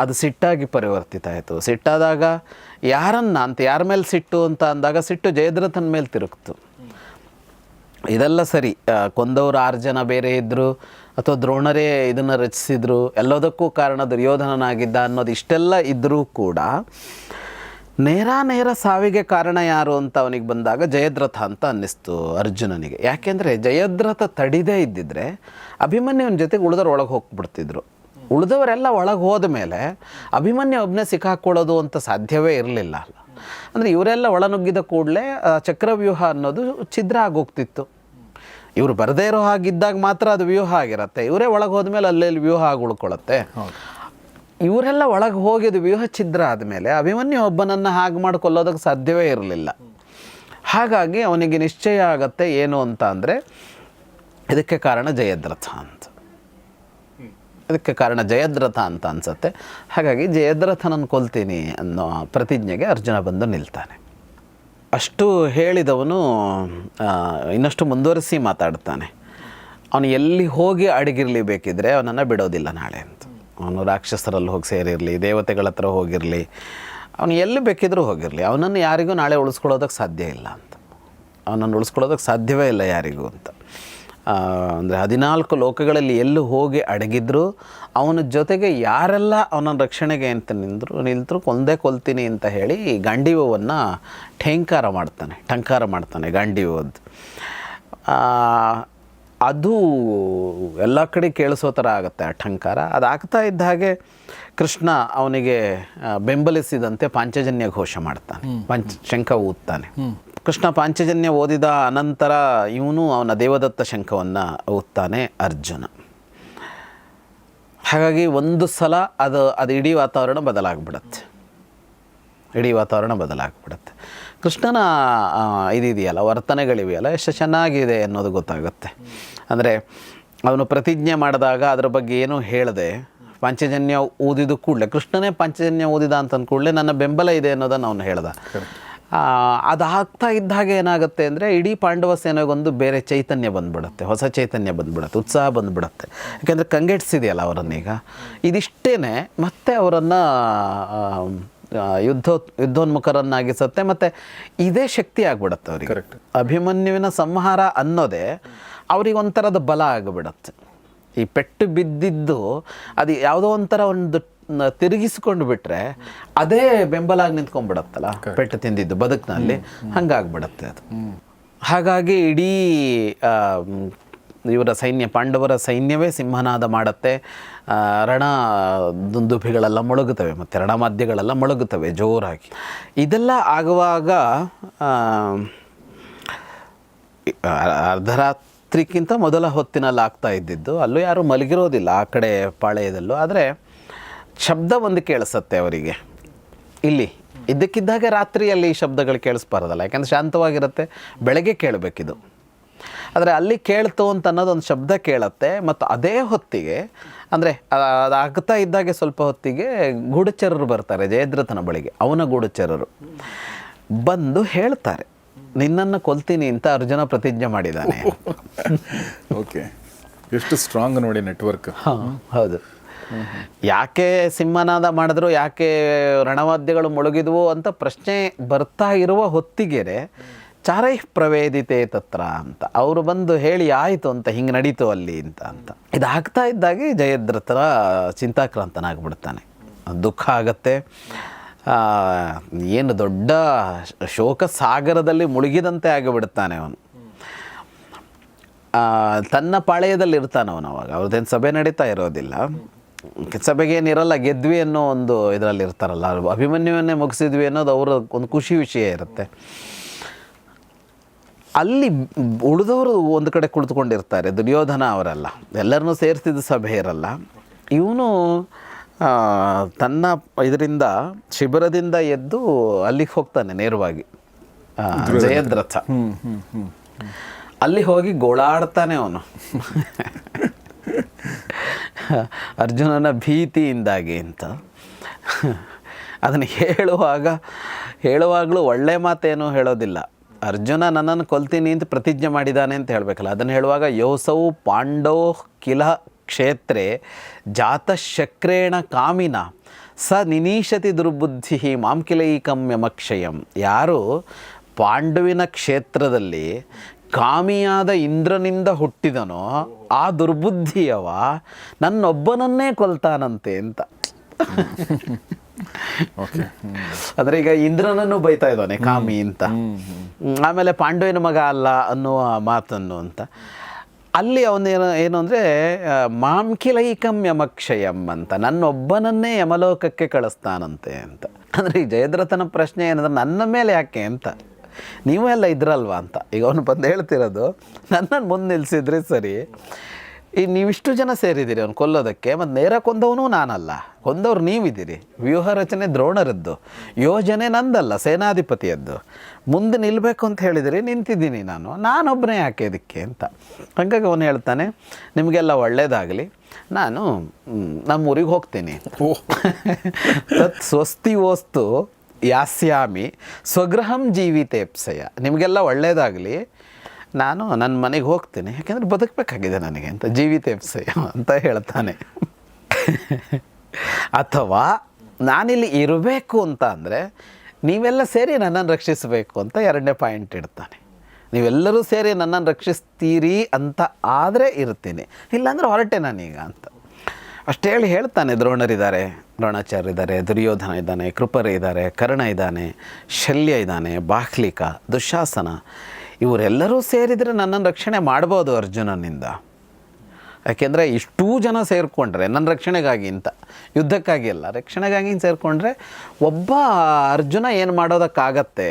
ಅದು ಸಿಟ್ಟಾಗಿ ಪರಿವರ್ತಿತ ಆಯಿತು. ಸಿಟ್ಟಾದಾಗ ಯಾರನ್ನ ಅಂತ, ಯಾರ ಮೇಲೆ ಸಿಟ್ಟು ಅಂತ ಅಂದಾಗ ಸಿಟ್ಟು ಜಯದ್ರಥನ ಮೇಲೆ ತಿರುಗ್ತು. ಇದೆಲ್ಲ ಸರಿ. ಕೊಂದವರು ಆರು ಜನ ಬೇರೆ ಇದ್ದರು ಅಥವಾ ದ್ರೋಣರೇ ಇದನ್ನು ರಚಿಸಿದ್ರು, ಎಲ್ಲದಕ್ಕೂ ಕಾರಣ ದುರ್ಯೋಧನನಾಗಿದ್ದ ಅನ್ನೋದು ಇಷ್ಟೆಲ್ಲ ಇದ್ದರೂ ಕೂಡ ನೇರ ನೇರ ಸಾವಿಗೆ ಕಾರಣ ಯಾರು ಅಂತ ಅವನಿಗೆ ಬಂದಾಗ ಜಯದ್ರಥ ಅಂತ ಅನ್ನಿಸ್ತು ಅರ್ಜುನನಿಗೆ. ಯಾಕೆಂದರೆ ಜಯದ್ರಥ ತಡಿದೇ ಇದ್ದಿದ್ರೆ ಅಭಿಮನ್ಯುವಿನ ಜೊತೆಗೆ ಉಳಿದವ್ರು ಒಳಗೆ ಹೋಗ್ಬಿಡ್ತಿದ್ರು. ಉಳಿದವರೆಲ್ಲ ಒಳಗೆ ಹೋದ ಮೇಲೆ ಅಭಿಮನ್ಯು ಒಬ್ಬನೇ ಸಿಕ್ಕಾಕ್ಕೊಳ್ಳೋದು ಅಂತ ಸಾಧ್ಯವೇ ಇರಲಿಲ್ಲ. ಅಂದರೆ ಇವರೆಲ್ಲ ಒಳನುಗ್ಗಿದ ಕೂಡಲೇ ಚಕ್ರವ್ಯೂಹ ಅನ್ನೋದು ಛಿದ್ರ ಆಗೋಗ್ತಿತ್ತು. ಇವರು ಬರದೇ ಇರೋ ಹಾಗಿದ್ದಾಗ ಮಾತ್ರ ಅದು ವ್ಯೂಹ ಆಗಿರುತ್ತೆ. ಇವರೇ ಒಳಗೆ ಹೋದ್ಮೇಲೆ ಅಲ್ಲೆಲ್ಲಿ ವ್ಯೂಹ ಆಗಿ ಉಳ್ಕೊಳ್ಳುತ್ತೆ ಇವರೆಲ್ಲ ಒಳಗೆ ಹೋಗಿದ್ದು ವ್ಯೂಹ ಛಿದ್ರ ಆದಮೇಲೆ ಅಭಿಮನ್ಯು ಒಬ್ಬನನ್ನು ಹಾಗೆ ಮಾಡ್ಕೊಳ್ಳೋದಕ್ಕೆ ಸಾಧ್ಯವೇ ಇರಲಿಲ್ಲ. ಹಾಗಾಗಿ ಅವನಿಗೆ ನಿಶ್ಚಯ ಆಗತ್ತೆ ಏನು ಅಂತ ಅಂದರೆ, ಇದಕ್ಕೆ ಕಾರಣ ಜಯದ್ರಥ ಅಂತ. ಇದಕ್ಕೆ ಕಾರಣ ಜಯದ್ರಥ ಅಂತ ಅನ್ಸತ್ತೆ. ಹಾಗಾಗಿ ಜಯದ್ರಥನನ್ನು ಕೊಲ್ತೀನಿ ಅನ್ನೋ ಪ್ರತಿಜ್ಞೆಗೆ ಅರ್ಜುನ ಬಂದು ನಿಲ್ತಾನೆ. ಅಷ್ಟು ಹೇಳಿದವನು ಇನ್ನಷ್ಟು ಮುಂದುವರಿಸಿ ಮಾತಾಡ್ತಾನೆ. ಅವನು ಎಲ್ಲಿ ಹೋಗಿ ಅಡಗಿರಲಿ ಬೇಕಿದ್ರೆ ಅವನನ್ನು ಬಿಡೋದಿಲ್ಲ ನಾಳೆ ಅಂತ. ಅವನು ರಾಕ್ಷಸರಲ್ಲಿ ಹೋಗಿ ಸೇರಿರಲಿ, ದೇವತೆಗಳ ಹತ್ರ ಹೋಗಿರಲಿ, ಅವನು ಎಲ್ಲಿ ಬೇಕಿದ್ರೂ ಹೋಗಿರಲಿ. ಅವನನ್ನು ಯಾರಿಗೂ ನಾಳೆ ಉಳಿಸ್ಕೊಳ್ಳೋದಕ್ಕೆ ಸಾಧ್ಯ ಇಲ್ಲ ಅಂತ. ಅವನನ್ನು ಉಳಿಸ್ಕೊಳ್ಳೋದಕ್ಕೆ ಸಾಧ್ಯವೇ ಇಲ್ಲ ಯಾರಿಗೂ ಅಂತ. ಅಂದರೆ ಹದಿನಾಲ್ಕು ಲೋಕಗಳಲ್ಲಿ ಎಲ್ಲೂ ಹೋಗಿ ಅಡಗಿದ್ರು ಅವನ ಜೊತೆಗೆ ಯಾರೆಲ್ಲ ಅವನ ರಕ್ಷಣೆಗೆ ಅಂತ ನಿಂತರು ನಿಲ್ತರು ಕೊಂದೇ ಕೊಲ್ತೀನಿ ಅಂತ ಹೇಳಿ ಗಾಂಡೀವವನ್ನು ಠೇಂಕಾರ ಮಾಡ್ತಾನೆ ಟಂಕಾರ ಮಾಡ್ತಾನೆ ಗಾಂಡೀವದ್ದು. ಅದು ಎಲ್ಲ ಕಡೆ ಕೇಳಿಸೋ ಥರ ಆಗುತ್ತೆ ಆ ಠಂಕಾರ. ಅದು ಆಗ್ತಾ ಇದ್ದ ಹಾಗೆ ಕೃಷ್ಣ ಅವನಿಗೆ ಬೆಂಬಲಿಸಿದಂತೆ ಪಾಂಚಜನ್ಯ ಘೋಷ ಮಾಡ್ತಾನೆ ಪಂಚ ಶಂಖ ಊದ್ತಾನೆ. ಕೃಷ್ಣ ಪಾಂಚಜನ್ಯ ಓದಿದ ಅನಂತರ ಇವನು ಅವನ ದೇವದತ್ತ ಶಂಖವನ್ನು ಓದ್ತಾನೆ ಅರ್ಜುನ. ಹಾಗಾಗಿ ಒಂದು ಸಲ ಅದು ಅದು ಇಡೀ ವಾತಾವರಣ ಬದಲಾಗ್ಬಿಡತ್ತೆ. ಇಡೀ ವಾತಾವರಣ ಬದಲಾಗ್ಬಿಡುತ್ತೆ. ಕೃಷ್ಣನ ಇದಿದೆಯಲ್ಲ, ವರ್ತನೆಗಳಿವೆಯಲ್ಲ, ಎಷ್ಟು ಚೆನ್ನಾಗಿದೆ ಅನ್ನೋದು ಗೊತ್ತಾಗುತ್ತೆ. ಅಂದರೆ ಅವನು ಪ್ರತಿಜ್ಞೆ ಮಾಡಿದಾಗ ಅದರ ಬಗ್ಗೆ ಏನೂ ಹೇಳದೆ ಪಂಚಜನ್ಯ ಓದಿದ ಕೂಡಲೇ, ಕೃಷ್ಣನೇ ಪಂಚಜನ್ಯ ಓದಿದ ಅಂತ ಕೂಡಲೇ ನನ್ನ ಬೆಂಬಲ ಇದೆ ಅನ್ನೋದನ್ನು ಅವನು ಹೇಳ್ದ. ಆ, ಅದು ಆಗ್ತಾ ಇದ್ದ ಹಾಗೆ ಏನಾಗುತ್ತೆ ಅಂದರೆ ಇಡೀ ಪಾಂಡವ ಸೇನೆಗೊಂದು ಬೇರೆ ಚೈತನ್ಯ ಬಂದ್ಬಿಡುತ್ತೆ ಹೊಸ ಚೈತನ್ಯ ಬಂದ್ಬಿಡುತ್ತೆ ಉತ್ಸಾಹ ಬಂದ್ಬಿಡುತ್ತೆ. ಯಾಕೆಂದರೆ ಕಂಗೆಟ್ಸಿದೆಯಲ್ಲ ಅವರನ್ನೀಗ. ಇದಿಷ್ಟೇ ಮತ್ತೆ ಅವರನ್ನು ಯುದ್ಧ ಯುದ್ಧೋನ್ಮುಖರನ್ನಾಗಿಸುತ್ತೆ ಮತ್ತು ಇದೇ ಶಕ್ತಿ ಆಗ್ಬಿಡುತ್ತೆ ಅವರಿಗೆ. ಕರೆಕ್ಟ್ ಅಭಿಮನ್ಯುವಿನ ಸಂಹಾರ ಅನ್ನೋದೇ ಅವ್ರಿಗೆ ಒಂಥರದ ಬಲ ಆಗಿಬಿಡತ್ತೆ. ಈ ಪೆಟ್ಟು ಬಿದ್ದಿದ್ದು ಅದು ಯಾವುದೋ ಒಂಥರ ಒಂದು ನ- ತಿರುಗಿಸ್ಕೊಂಡು ಬಿಟ್ರೆ ಅದೇ ಬೆಂಬಲ ಆಗಿ ನಿಂತ್ಕೊಂಡ್ಬಿಡತ್ತಲ್ಲ ಪೆಟ್ಟು ತಿಂದಿದ್ದು ಬದುಕಿನಲ್ಲಿ. ಹಂಗಾಗ್ಬಿಡತ್ತೆ ಅದು. ಹಾಗಾಗಿ ಇಡೀ ಇವರ ಸೈನ್ಯ ಪಾಂಡವರ ಸೈನ್ಯವೇ ಸಿಂಹನಾದ ಮಾಡುತ್ತೆ. ರಣ ದುಂದುಭಿಗಳೆಲ್ಲ ಮೊಳಗುತ್ತವೆ ಮತ್ತು ರಣಮಾದ್ಯಗಳೆಲ್ಲ ಮೊಳಗುತ್ತವೆ ಜೋರಾಗಿ. ಇದೆಲ್ಲ ಆಗುವಾಗ ಅರ್ಧರಾತ್ರಿಕ್ಕಿಂತ ಮೊದಲ ಹೊತ್ತಿನಲ್ಲಿ ಆಗ್ತಾ ಇದ್ದಿದ್ದು. ಅಲ್ಲೂ ಯಾರೂ ಮಲಗಿರೋದಿಲ್ಲ ಆ ಕಡೆ ಪಾಳೆಯದಲ್ಲೂ. ಆದರೆ ಶಬ್ದ ಒಂದು ಕೇಳಿಸತ್ತೆ ಅವರಿಗೆ. ಇಲ್ಲಿ ಇದ್ದಕ್ಕಿದ್ದಾಗ ರಾತ್ರಿಯಲ್ಲಿ ಈ ಶಬ್ದಗಳು ಕೇಳಿಸ್ಬಾರ್ದಲ್ಲ ಯಾಕಂದ್ರೆ ಶಾಂತವಾಗಿರುತ್ತೆ ಬೆಳಗ್ಗೆ ಕೇಳಬೇಕಿದು. ಆದರೆ ಅಲ್ಲಿ ಕೇಳ್ತು ಅಂತ ಅನ್ನೋದೊಂದು ಶಬ್ದ ಕೇಳತ್ತೆ ಮತ್ತು ಅದೇ ಹೊತ್ತಿಗೆ ಅಂದರೆ ಅದು ಆಗ್ತಾ ಇದ್ದಾಗೆ ಸ್ವಲ್ಪ ಹೊತ್ತಿಗೆ ಗೂಢಚರರು ಬರ್ತಾರೆ ಜಯದ್ರಥನ ಬಳಿಗೆ ಅವನ ಗೂಢಚರರು. ಬಂದು ಹೇಳ್ತಾರೆ ನಿನ್ನನ್ನು ಕೊಲ್ತೀನಿ ಅಂತ ಅರ್ಜುನ ಪ್ರತಿಜ್ಞೆ ಮಾಡಿದ್ದಾನೆ. ಓಕೆ ಎಷ್ಟು ಸ್ಟ್ರಾಂಗ್ ನೋಡಿ ನೆಟ್ವರ್ಕ್ ಹಾಂ ಹೌದು. ಯಾಕೆ ಸಿಂಹನಾದ ಮಾಡಿದ್ರು, ಯಾಕೆ ರಣವಾದ್ಯಗಳು ಮುಳುಗಿದ್ವು ಅಂತ ಪ್ರಶ್ನೆ ಬರ್ತಾ ಇರುವ ಹೊತ್ತಿಗೆರೆ ಚಾರೈ ಪ್ರವೇದಿತೆ ತತ್ರ ಅಂತ. ಅವರು ಬಂದು ಹೇಳಿ, ಆಯಿತು ಅಂತ, ಹಿಂಗೆ ನಡೀತು ಅಲ್ಲಿ ಅಂತ ಅಂತ. ಇದಾಗ್ತಾ ಇದ್ದಾಗೆ ಜಯದ್ರಥರ ಚಿಂತಾಕ್ರಾಂತನಾಗ್ಬಿಡ್ತಾನೆ. ದುಃಖ ಆಗತ್ತೆ. ಏನು ದೊಡ್ಡ ಶೋಕ ಸಾಗರದಲ್ಲಿ ಮುಳುಗಿದಂತೆ ಆಗಿಬಿಡ್ತಾನೆ ಅವನು. ತನ್ನ ಪಾಳೆಯದಲ್ಲಿ ಇರ್ತಾನೆ ಅವನು ಅವಾಗ. ಅವ್ರದ್ದೇನು ಸಭೆ ನಡೀತಾ ಇರೋದಿಲ್ಲ. ಸಭೆಗೆ ಏನಿರಲ್ಲ ಗೆದ್ವಿ ಅನ್ನೋ ಒಂದು ಇದರಲ್ಲಿ ಇರ್ತಾರಲ್ಲ ಅವ್ರು ಅಭಿಮನ್ಯುವನ್ನೇ ಮುಗಿಸಿದ್ವಿ ಅನ್ನೋದು ಅವರ ಒಂದು ಖುಷಿ ವಿಷಯ ಇರುತ್ತೆ. ಅಲ್ಲಿ ಉಳಿದವರು ಒಂದು ಕಡೆ ಕುಳಿತುಕೊಂಡಿರ್ತಾರೆ ದುರ್ಯೋಧನ ಅವರೆಲ್ಲ ಎಲ್ಲರನ್ನೂ ಸೇರಿಸಿದ ಸಭೆ ಇರಲ್ಲ. ಇವನು ತನ್ನ ಇದರಿಂದ ಶಿಬಿರದಿಂದ ಎದ್ದು ಅಲ್ಲಿಗೆ ಹೋಗ್ತಾನೆ ನೇರವಾಗಿ ಜಯದ್ರಥ. ಅಲ್ಲಿ ಹೋಗಿ ಗೋಳಾಡ್ತಾನೆ ಅವನು. ಅರ್ಜುನನ ಭೀತಿಯಿಂದಾಗಿ ಅಂತ. ಅದನ್ನು ಹೇಳುವಾಗ, ಹೇಳುವಾಗಲೂ ಒಳ್ಳೆ ಮಾತೇನೂ ಹೇಳೋದಿಲ್ಲ. ಅರ್ಜುನ ನನ್ನನ್ನು ಕೊಲ್ತೀನಿ ಅಂತ ಪ್ರತಿಜ್ಞೆ ಮಾಡಿದ್ದಾನೆ ಅಂತ ಹೇಳಬೇಕಲ್ಲ, ಅದನ್ನು ಹೇಳುವಾಗ, ಯೋಸೌ ಪಾಂಡೋ ಕಿಲ ಕ್ಷೇತ್ರೆ ಜಾತಶಕ್ರೇಣ ಕಾಮಿನ, ಸ ನಿನೀಶತಿ ದುರ್ಬುದ್ಧಿ ಮಾಂಕಿಲೈಕಮ್ಯಮಕ್ಷಯಂ. ಯಾರು ಪಾಂಡುವಿನ ಕ್ಷೇತ್ರದಲ್ಲಿ ಕಾಮಿಯಾದ ಇಂದ್ರನಿಂದ ಹುಟ್ಟಿದನೋ ಆ ದುರ್ಬುದ್ಧಿಯವ ನನ್ನೊಬ್ಬನನ್ನೇ ಕೊಲ್ತಾನಂತೆ ಅಂತ. ಓಕೆ ಅಂದ್ರೆ ಈಗ ಇಂದ್ರನನ್ನು ಬೈತಾ ಇದ್ದಾನೆ ಕಾಮಿ ಅಂತ. ಆಮೇಲೆ ಪಾಂಡವಿನ ಮಗ ಅಲ್ಲ ಅನ್ನುವ ಮಾತನ್ನು ಅಂತ. ಅಲ್ಲಿ ಅವನೇನು ಏನು ಅಂದರೆ ಮಾಂಕಿಲೈಕಂ ಯಮಕ್ಷಯಂ ಅಂತ. ನನ್ನೊಬ್ಬನನ್ನೇ ಯಮಲೋಕಕ್ಕೆ ಕಳಿಸ್ತಾನಂತೆ ಅಂತ. ಅಂದರೆ ಈ ಜಯದ್ರಥನ ಪ್ರಶ್ನೆ ಏನಂದ್ರೆ ನನ್ನ ಮೇಲೆ ಯಾಕೆ ಅಂತ. ನೀವು ಎಲ್ಲ ಇದ್ರಲ್ವಾ ಅಂತ. ಈಗ ಅವನು ಬಂದು ಹೇಳ್ತಿರೋದು ನನ್ನನ್ನು ಮುಂದೆ ನಿಲ್ಲಿಸಿದ್ರೆ ಸರಿ. ಈ ನೀವಿಷ್ಟು ಜನ ಸೇರಿದ್ದೀರಿ ಅವ್ನು ಕೊಲ್ಲೋದಕ್ಕೆ ಮತ್ತು ನೇರ ಕೊಂದವನು ನಾನಲ್ಲ. ಕೊಂದವ್ರು ನೀವಿದ್ದೀರಿ. ವ್ಯೂಹ ರಚನೆ ದ್ರೋಣರದ್ದು. ಯೋಜನೆ ನಂದಲ್ಲ ಸೇನಾಧಿಪತಿಯದ್ದು. ಮುಂದೆ ನಿಲ್ಲಬೇಕು ಅಂತ ಹೇಳಿದರೆ ನಿಂತಿದ್ದೀನಿ ನಾನು. ನಾನೊಬ್ಬನೇ ಯಾಕೆ ಇದಕ್ಕೆ ಅಂತ. ಹಾಗಾಗಿ ಅವನು ಹೇಳ್ತಾನೆ ನಿಮಗೆಲ್ಲ ಒಳ್ಳೇದಾಗಲಿ. ನಾನು ನಮ್ಮ ಊರಿಗೆ ಹೋಗ್ತೀನಿ. ತತ್ ಸ್ವಸ್ತಿ ವಸ್ತು ಯಾಸ್ಯಾಮಿ ಸ್ವಗೃಹಂ ಜೀವಿತೇಪ್ಸಯ. ನಿಮಗೆಲ್ಲ ಒಳ್ಳೆಯದಾಗಲಿ ನಾನು ನನ್ನ ಮನೆಗೆ ಹೋಗ್ತೀನಿ. ಯಾಕೆಂದರೆ ಬದುಕಬೇಕಾಗಿದೆ ನನಗೆ ಅಂತ. ಜೀವಿತೇಪ್ಸಯ ಅಂತ ಹೇಳ್ತಾನೆ. ಅಥವಾ ನಾನಿಲ್ಲಿ ಇರಬೇಕು ಅಂತ ಅಂದರೆ ನೀವೆಲ್ಲ ಸೇರಿ ನನ್ನನ್ನು ರಕ್ಷಿಸಬೇಕು ಅಂತ ಎರಡನೇ ಪಾಯಿಂಟ್ ಇಡ್ತಾನೆ. ನೀವೆಲ್ಲರೂ ಸೇರಿ ನನ್ನನ್ನು ರಕ್ಷಿಸ್ತೀರಿ ಅಂತ ಆದರೆ ಇರ್ತೀನಿ. ಇಲ್ಲಾಂದರೆ ಹೊರಟೆ ನಾನೀಗ ಅಂತ. ಅಷ್ಟೇ ಹೇಳಿ ಹೇಳ್ತಾನೆ ದ್ರೋಣರಿದ್ದಾರೆ. ದ್ರೋಣಾಚಾರ್ಯ ಇದ್ದಾರೆ, ದುರ್ಯೋಧನ ಇದ್ದಾನೆ, ಕೃಪರ ಇದ್ದಾರೆ, ಕರ್ಣ ಇದ್ದಾನೆ, ಶಲ್ಯ ಇದ್ದಾನೆ, ಬಾಹ್ಲಿಕ, ದುಶಾಸನ, ಇವರೆಲ್ಲರೂ ಸೇರಿದರೆ ನನ್ನನ್ನು ರಕ್ಷಣೆ ಮಾಡ್ಬೋದು ಅರ್ಜುನನಿಂದ. ಯಾಕೆಂದರೆ ಇಷ್ಟೂ ಜನ ಸೇರಿಕೊಂಡ್ರೆ, ನನ್ನ ರಕ್ಷಣೆಗಾಗಿ ಅಂತ ಯುದ್ಧಕ್ಕಾಗಿ ಅಲ್ಲ, ರಕ್ಷಣೆಗಾಗಿ ಸೇರಿಕೊಂಡ್ರೆ ಒಬ್ಬ ಅರ್ಜುನ ಏನು ಮಾಡೋದಕ್ಕಾಗತ್ತೆ?